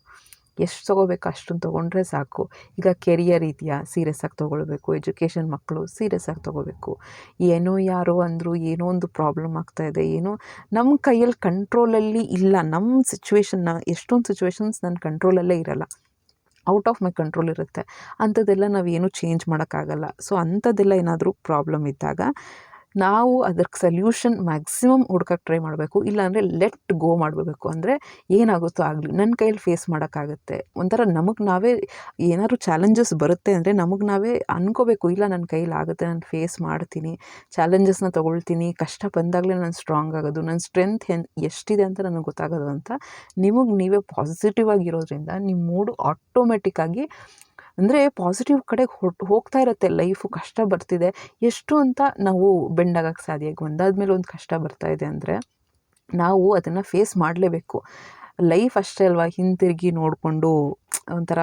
ಎಷ್ಟು ತೊಗೋಬೇಕು ಅಷ್ಟನ್ನು ತೊಗೊಂಡ್ರೆ ಸಾಕು. ಈಗ ಕೆರಿಯರ್ ಇದೆಯಾ ಸೀರಿಯಸ್ ಆಗಿ ತೊಗೊಳ್ಬೇಕು. ಎಜುಕೇಷನ್ ಮಕ್ಕಳು ಸೀರಿಯಸ್ ಆಗಿ ತೊಗೋಬೇಕು. ಏನೋ ಯಾರೋ ಅಂದರು, ಏನೋ ಒಂದು ಪ್ರಾಬ್ಲಮ್ ಆಗ್ತಾ ಇದೆ, ಏನೋ ನಮ್ಮ ಕೈಯಲ್ಲಿ ಕಂಟ್ರೋಲಲ್ಲಿ ಇಲ್ಲ. ನಮ್ಮ ಸಿಚುವೇಶನ್ನ ಎಷ್ಟೊಂದು ಸಿಚುವೇಶನ್ಸ್ ನನ್ನ ಕಂಟ್ರೋಲಲ್ಲೇ ಇರಲ್ಲ. ಔಟ್ ಆಫ್ ಮೈ ಕಂಟ್ರೋಲ್ ಇರುತ್ತೆ. ಅಂಥದ್ದೆಲ್ಲ ನಾವು ಏನೂ ಚೇಂಜ್ ಮಾಡೋಕ್ಕಾಗಲ್ಲ. ಸೊ ಅಂಥದ್ದೆಲ್ಲ ಏನಾದರೂ ಪ್ರಾಬ್ಲಮ್ ಇದ್ದಾಗ ನಾವು ಅದಕ್ಕೆ ಸಲ್ಯೂಷನ್ ಮ್ಯಾಕ್ಸಿಮಮ್ ಹುಡ್ಕಕ್ಕೆ ಟ್ರೈ ಮಾಡಬೇಕು. ಇಲ್ಲಾಂದರೆ ಲೆಟ್ ಗೋ ಮಾಡಬೇಕು. ಅಂದರೆ ಏನಾಗುತ್ತೋ ಆಗಲಿ ನನ್ನ ಕೈಯಲ್ಲಿ ಫೇಸ್ ಮಾಡೋಕ್ಕಾಗುತ್ತೆ. ಒಂಥರ ನಮಗೆ ನಾವೇ ಏನಾದ್ರು ಚಾಲೆಂಜಸ್ ಬರುತ್ತೆ ಅಂದರೆ ನಮಗೆ ನಾವೇ ಅನ್ಕೋಬೇಕು, ಇಲ್ಲ ನನ್ನ ಕೈಯಲ್ಲಿ ಆಗುತ್ತೆ, ನಾನು ಫೇಸ್ ಮಾಡ್ತೀನಿ ಚಾಲೆಂಜಸ್ನ ತೊಗೊಳ್ತೀನಿ, ಕಷ್ಟ ಬಂದಾಗಲೇ ನಾನು ಸ್ಟ್ರಾಂಗ್ ಆಗೋದು ನನ್ನ ಸ್ಟ್ರೆಂತ್ ಹೆನ್ ಎಷ್ಟಿದೆ ಅಂತ ನನಗೆ ಗೊತ್ತಾಗೋದು ಅಂತ ನಿಮಗೆ ನೀವೇ ಪಾಸಿಟಿವ್ ಆಗಿರೋದ್ರಿಂದ ನಿಮ್ಮ ಮೂಡ್ ಆಟೋಮೆಟಿಕ್ಕಾಗಿ ಅಂದರೆ ಪಾಸಿಟಿವ್ ಕಡೆ ಹೊಟ್ಟು ಹೋಗ್ತಾ ಇರುತ್ತೆ ಲೈಫು ಕಷ್ಟ ಬರ್ತಿದೆ. ಎಷ್ಟು ಅಂತ ನಾವು ಬೆಂಡಾಗಕ್ಕೆ ಸಾಧ್ಯ ಈಗ ಒಂದಾದ್ಮೇಲೆ ಒಂದು ಕಷ್ಟ ಬರ್ತಾ ಇದೆ ಅಂದರೆ ನಾವು ಅದನ್ನು ಫೇಸ್ ಮಾಡಲೇಬೇಕು. ಲೈಫ್ ಅಷ್ಟೇ ಅಲ್ವಾ? ಹಿಂತಿರುಗಿ ನೋಡಿಕೊಂಡು ಒಂಥರ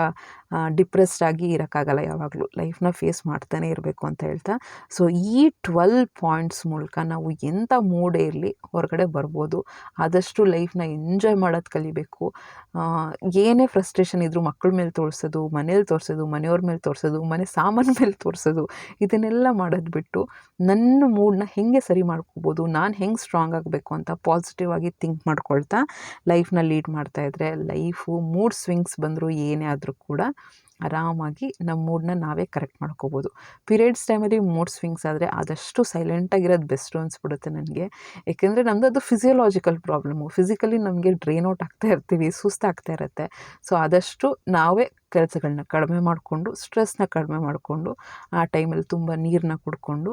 ಡಿಪ್ರೆಸ್ಡ್ ಆಗಿ ಇರೋಕ್ಕಾಗಲ್ಲ. ಯಾವಾಗಲೂ ಲೈಫ್ನ ಫೇಸ್ ಮಾಡ್ತಾನೆ ಇರಬೇಕು ಅಂತ ಹೇಳ್ತಾ. ಸೊ ಈ ಟ್ವೆಲ್ ಪಾಯಿಂಟ್ಸ್ ಮೂಲಕ ನಾವು ಎಂಥ ಮೂಡೇ ಇರಲಿ ಹೊರಗಡೆ ಬರ್ಬೋದು. ಆದಷ್ಟು ಲೈಫ್ನ ಎಂಜಾಯ್ ಮಾಡೋದು ಕಲಿಬೇಕು. ಏನೇ ಫ್ರಸ್ಟ್ರೇಷನ್ ಇದ್ದರೂ ಮಕ್ಕಳ ಮೇಲೆ ತೋರಿಸೋದು, ಮನೇಲಿ ತೋರಿಸೋದು, ಮನೆಯವ್ರ ಮೇಲೆ ತೋರಿಸೋದು, ಮನೆ ಸಾಮಾನು ಮೇಲೆ ತೋರಿಸೋದು, ಇದನ್ನೆಲ್ಲ ಮಾಡೋದು ಬಿಟ್ಟು ನನ್ನ ಮೂಡನ್ನ ಹೇಗೆ ಸರಿ ಮಾಡ್ಕೋಬೋದು, ನಾನು ಹೆಂಗೆ ಸ್ಟ್ರಾಂಗ್ ಆಗಬೇಕು ಅಂತ ಪಾಸಿಟಿವ್ ಆಗಿ ಥಿಂಕ್ ಮಾಡ್ಕೊಳ್ತಾ ಲೈಫ್ನ ಲೀಡ್ ಮಾಡ್ತಾಯಿದ್ರೆ ಲೈಫು ಮೂಡ್ ಸ್ವಿಂಗ್ಸ್ ಬಂದರೂ ಏನೇ ಆದರೂ ಕೂಡ ಆರಾಮಾಗಿ ನಮ್ಮ ಮೂಡನ್ನ ನಾವೇ ಕರೆಕ್ಟ್ ಮಾಡ್ಕೋಬೋದು. ಪೀರಿಯಡ್ಸ್ ಟೈಮಲ್ಲಿ ಮೂಡ್ ಸ್ವಿಂಗ್ಸ್ ಆದರೆ ಆದಷ್ಟು ಸೈಲೆಂಟಾಗಿರೋದು ಬೆಸ್ಟು ಅನಿಸ್ಬಿಡುತ್ತೆ ನನಗೆ. ಏಕೆಂದರೆ ನಮ್ಮದು ಅದು ಫಿಸಿಯೋಲಾಜಿಕಲ್ ಪ್ರಾಬ್ಲಮ್ಮು ಫಿಸಿಕಲಿ ನಮಗೆ ಡ್ರೈನ್ ಔಟ್ ಆಗ್ತಾ ಇರ್ತೀವಿ ಸುಸ್ತಾಗ್ತಾ ಇರುತ್ತೆ. ಸೊ ಆದಷ್ಟು ನಾವೇ ಕೆಲಸಗಳನ್ನ ಕಡಿಮೆ ಮಾಡಿಕೊಂಡು ಸ್ಟ್ರೆಸ್ನ ಕಡಿಮೆ ಮಾಡಿಕೊಂಡು, ಆ ಟೈಮಲ್ಲಿ ತುಂಬ ನೀರನ್ನ ಕುಡ್ಕೊಂಡು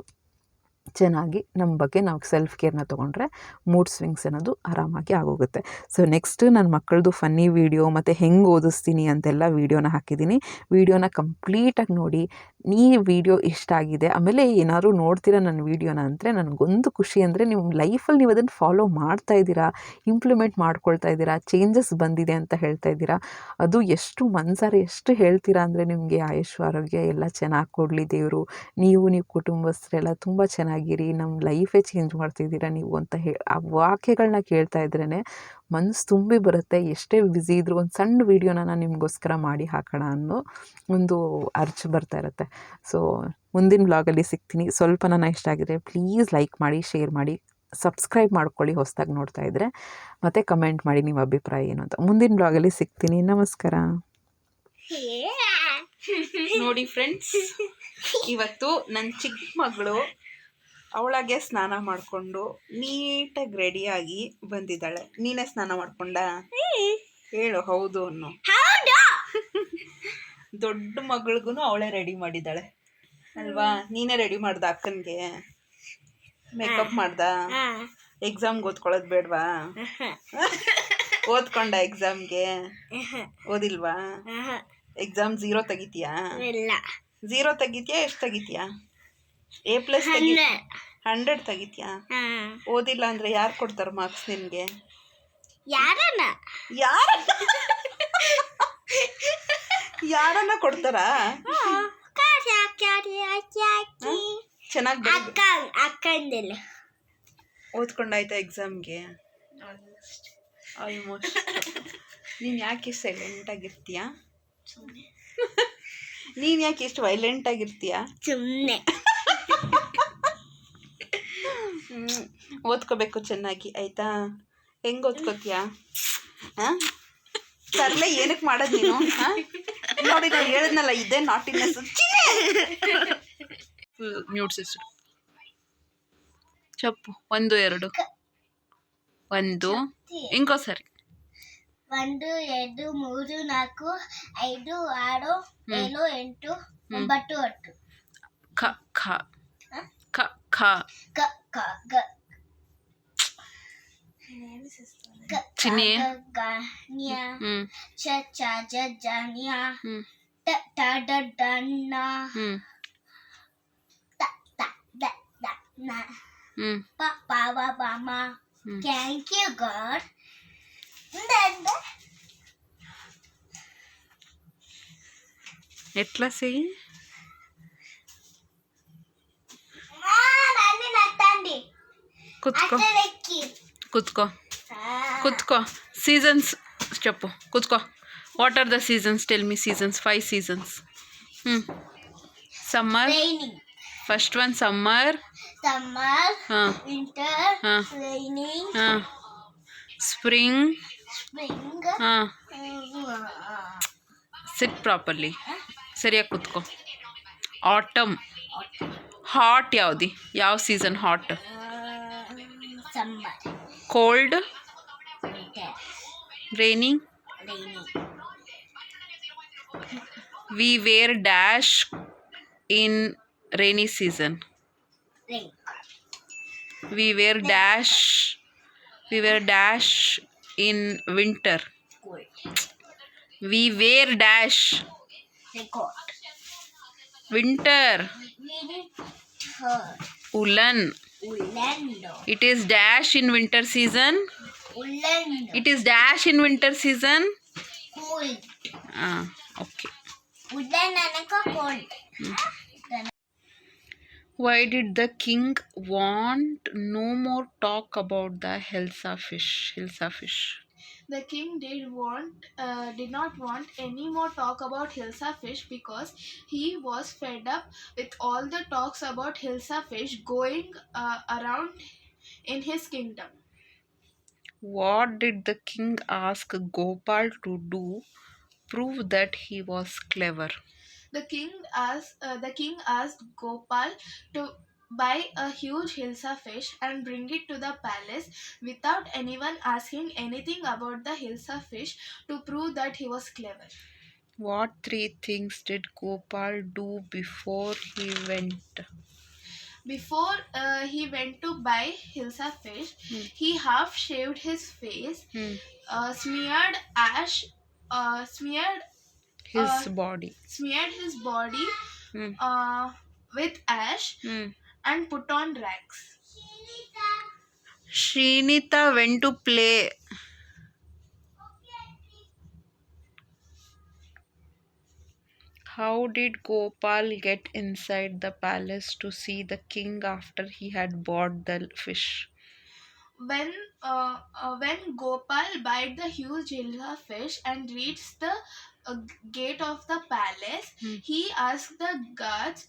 ಚೆನ್ನಾಗಿ ನಮ್ಮ ಬಗ್ಗೆ ನಾವು ಸೆಲ್ಫ್ ಕೇರ್ನ ತೊಗೊಂಡ್ರೆ ಮೂಡ್ ಸ್ವಿಂಗ್ಸ್ ಅನ್ನೋದು ಆರಾಮಾಗಿ ಆಗೋಗುತ್ತೆ. ಸೊ ನೆಕ್ಸ್ಟ್ ನನ್ನ ಮಕ್ಕಳದು ಫನ್ನಿ ವೀಡಿಯೋ ಮತ್ತು ಹೆಂಗೆ ಓದಿಸ್ತೀನಿ ಅಂತೆಲ್ಲ ವೀಡಿಯೋನ ಹಾಕಿದ್ದೀನಿ. ವೀಡಿಯೋನ ಕಂಪ್ಲೀಟಾಗಿ ನೋಡಿ ಈ ವಿಡಿಯೋ ಇಷ್ಟ ಆಗಿದೆ, ಆಮೇಲೆ ಏನಾದರೂ ನೋಡ್ತೀರಾ ನನ್ನ ವೀಡಿಯೋನ ಅಂದರೆ ನನಗೊಂದು ಖುಷಿ ಅಂದರೆ ನಿಮ್ಮ ಲೈಫಲ್ಲಿ ನೀವು ಅದನ್ನು ಫಾಲೋ ಮಾಡ್ತಾ ಇದ್ದೀರಾ ಇಂಪ್ಲಿಮೆಂಟ್ ಮಾಡ್ಕೊಳ್ತಾ ಇದ್ದೀರಾ ಚೇಂಜಸ್ ಬಂದಿದೆ ಅಂತ ಹೇಳ್ತಾ ಇದ್ದೀರಾ, ಅದು ಎಷ್ಟು ಮನಸಾರೆ ಎಷ್ಟು ಹೇಳ್ತೀರಾ ಅಂದರೆ ನಿಮಗೆ ಆಯುಷ್ ಆರೋಗ್ಯ ಎಲ್ಲ ಚೆನ್ನಾಗಿ ಕೊಡಲಿ ದೇವರು. ನೀವು ನೀವು ಕುಟುಂಬಸ್ಥರೆಲ್ಲ ತುಂಬ ಚೆನ್ನಾಗಿರಿ ನಮ್ಮ ಲೈಫೇ ಚೇಂಜ್ ಮಾಡ್ತಿದ್ದೀರಾ ನೀವು ಅಂತ ಹೇ ಆ ವಾಕ್ಯಗಳನ್ನ ಕೇಳ್ತಾ ಇದ್ರೇ ಮನಸ್ಸು ತುಂಬಿ ಬರುತ್ತೆ ಎಷ್ಟೇ ಬ್ಯುಸಿ ಇದ್ದರೂ ಒಂದು ಸಣ್ಣ ವೀಡಿಯೋನ ನಾನು ನಿಮಗೋಸ್ಕರ ಮಾಡಿ ಹಾಕೋಣ ಅನ್ನೋ ಒಂದು ಅರ್ಜ್ ಬರ್ತಾ ಇರುತ್ತೆ. ಸೊ ಮುಂದಿನ ಬ್ಲಾಗಲ್ಲಿ ಸಿಗ್ತೀನಿ. ಸ್ವಲ್ಪ ನನ್ನ ಇಷ್ಟ ಆಗಿದೆ ಪ್ಲೀಸ್ ಲೈಕ್ ಮಾಡಿ ಶೇರ್ ಮಾಡಿ ಸಬ್ಸ್ಕ್ರೈಬ್ ಮಾಡ್ಕೊಳ್ಳಿ ಹೊಸದಾಗಿ ನೋಡ್ತಾ ಇದ್ದರೆ ಮತ್ತು ಕಮೆಂಟ್ ಮಾಡಿ ನಿಮ್ಮ ಅಭಿಪ್ರಾಯ ಏನು ಅಂತ. ಮುಂದಿನ ಬ್ಲಾಗಲ್ಲಿ ಸಿಗ್ತೀನಿ. ನಮಸ್ಕಾರ. ನೋಡಿ ಫ್ರೆಂಡ್ಸ್ ಇವತ್ತು ನನ್ನ ಚಿಕ್ಕ ಮಗಳು ಅವಳಾಗೆ ಸ್ನಾನ ಮಾಡಿಕೊಂಡು ನೀಟಾಗಿ ರೆಡಿಯಾಗಿ ಬಂದಿದ್ದಾಳೆ. ನೀನೇ ಸ್ನಾನ ಮಾಡ್ಕೊಂಡ? ಹೇಳು ಹೌದು ಅನ್ನು. [LAUGHS] ದೊಡ್ಡ ಮಗಳಿಗೂ ಅವಳೇ ರೆಡಿ ಮಾಡಿದ್ದಾಳೆ. ಅಲ್ವಾ? ನೀನೇ ರೆಡಿ ಮಾಡ್ದ ಅಕ್ಕನಿಗೆ? ಮೇಕಪ್ ಮಾಡ್ದ? ಎಕ್ಸಾಮ್ ಓದ್ಕೊಳ್ಳೋದು ಬೇಡವಾ? [LAUGHS] ಓದ್ಕೊಂಡ ಎಕ್ಸಾಮ್ಗೆ ಓದಿಲ್ವಾ? ಎಕ್ಸಾಮ್ ಝೀರೋ ತೆಗಿತೀಯಾ? ಝೀರೋ ತೆಗಿತೀಯಾ ಎಷ್ಟು ತೆಗಿತೀಯಾ? ಎ ಪ್ಲಸ್ ಹಂಡ್ರೆಡ್ ತೆಗಿತೀಯಾ? ಓದಿಲ್ಲ ಅಂದ್ರೆ ಯಾರು ಕೊಡ್ತಾರೆ ಮಾರ್ಕ್ಸ್ ನಿನಗೆ ಯಾರನ್ನ? ಯಾರ ಯಾರನ್ನ ಕೊಡ್ತಾರಾ? ಚೆನ್ನಾಗಿ ಅಕ್ಕ ಅಕ್ಕಂದಿಲ್ಲ. ಓದ್ಕೊಂಡಾಯ್ತಾ ಎಕ್ಸಾಮ್ಗೆ ಆಲ್ಮೋಸ್ಟ್ ನೀನು ಯಾಕೆ ಸೈಲೆಂಟ್ ಆಗಿರ್ತೀಯಾ? [LAUGHS] ನೀನು ಯಾಕೆ ಇಷ್ಟು ವೈಲೆಂಟ್ ಆಗಿರ್ತೀಯ? ಸುಮ್ಮನೆ. ಓದ್ಕೋಬೇಕು ಚೆನ್ನಾಗಿ ಆಯ್ತಾ? ಹೆಂಗ್ ಓದ್ಕೋತೀಯ? ಹಾಂ? ತರ್ಲೆ ಏನಕ್ಕೆ ಮಾಡೋದು ನೀನು? ಹಾಂ? ನೋಡಿ ನಾನು ಹೇಳಿದ್ನಲ್ಲ ಇದೇ ನಾಟಿನೆಸ್ ಮ್ಯೂಟ್ ಸಿಸ್ಟರ್. ಚಪ್ಪು ಒಂದು ಎರಡು. ಒಂದು. ಇಂಕೋ ಸರಿ. ಒಂದು ಎರಡು ಮೂರು ನಾಲ್ಕು ಐದು ಆರು ಏಳು ಎಂಟು ಒಂಬತ್ತು ಹತ್ತು. ಖ. ಖ ಖ. ಕ ಕ ಕ థ్యాంక్ యూ గాడ్ ఎట్లా సెయ్యి ಕುತ್ಕೋ. ಕುತ್ಕೋ. ಕುತ್ಕೋ. ಸೀಸನ್ಸ್ ಚಪ್ಪು. ಕುತ್ಕೋ. What are the seasons tell me seasons five seasons ಹ್ಞೂ ಸಮ್ಮರ್ ಫಸ್ಟ್ ಒನ್ ಸಮ್ಮರ್ ಹಾಂ. ಹಾಂ. ಹಾಂ. ಸ್ಪ್ರಿಂಗ್ ಹಾಂ. ಸಿಟ್ ಪ್ರಾಪರ್ಲಿ ಸರಿಯಾಗಿ ಕುತ್ಕೋ. ಆಟಮ್ ಹಾಟ್ ಯಾವುದಿ? ಯಾವ season hot Cold. Winter. Raining. Raining. We wear dash in rainy season. Rain. We wear Rain. dash. We wear dash in winter. Cold. We wear dash. Winter. Winter. Woolen. It is dash in winter season. It is dash in winter season. Cold. Ah, okay. Why did the king want no more talk about the Hilsa fish? Hilsa fish. The king did want uh, did not want any more talk about Hilsa fish because he was fed up with all the talks about Hilsa fish going uh, around in his kingdom. what did the king ask gopal to do prove that he was clever The king asked uh, the king asked Gopal to buy a huge Hilsa fish and bring it to the palace without anyone asking anything about the Hilsa fish to prove that he was clever. What three things did Gopal do before he went? Before uh, he went to buy Hilsa fish, he half shaved his face, Hmm. uh, smeared ash, uh, smeared His Uh, body. smeared his body Hmm. uh, with ash Hmm. And put on rags. Srinita went to play. How did Gopal get inside the palace to see the king after he had bought the fish? When uh, uh, when Gopal bought the huge Hilsa fish and reached the uh, gate of the palace, Hmm. he asked the guards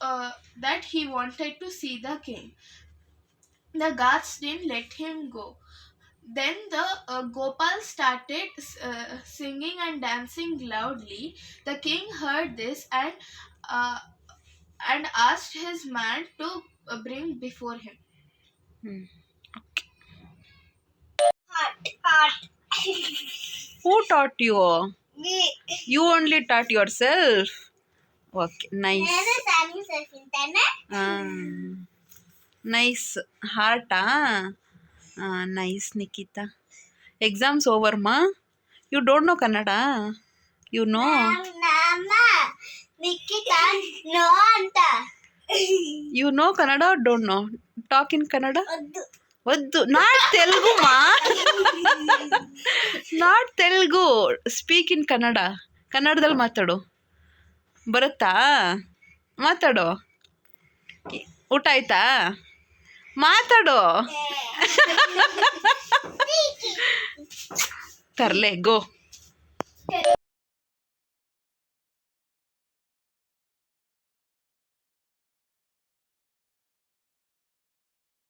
uh, that he wanted to see the king. The guards didn't let him go. Then the uh, Gopal started uh, singing and dancing loudly. The king heard this and uh, and asked his man to uh, bring before him. Hmm. Who taught you? [LAUGHS] Me. You only taught yourself. Okay, nice. నేను సామి సఫింటానా nice ಹಾರ್ಟಾ nice Nikhita exams over ಮಾ you don't know Kannada you know నాన్న నిక్కిత నో అంట you know Kannada don't know talk in Kannada వద్దు ವದ್ದು ನಾಟ್ ತೆಲುಗು ಮಾ not Telugu speak in Kannada ಕನ್ನಡದಲ್ಲಿ ಮಾತಾಡು ಬರುತ್ತಾ? ಮಾತಾಡು. ಊಟ ಆಯ್ತಾ? ಮಾತಾಡು. [LAUGHS] ತರಲೆ ಗೋ.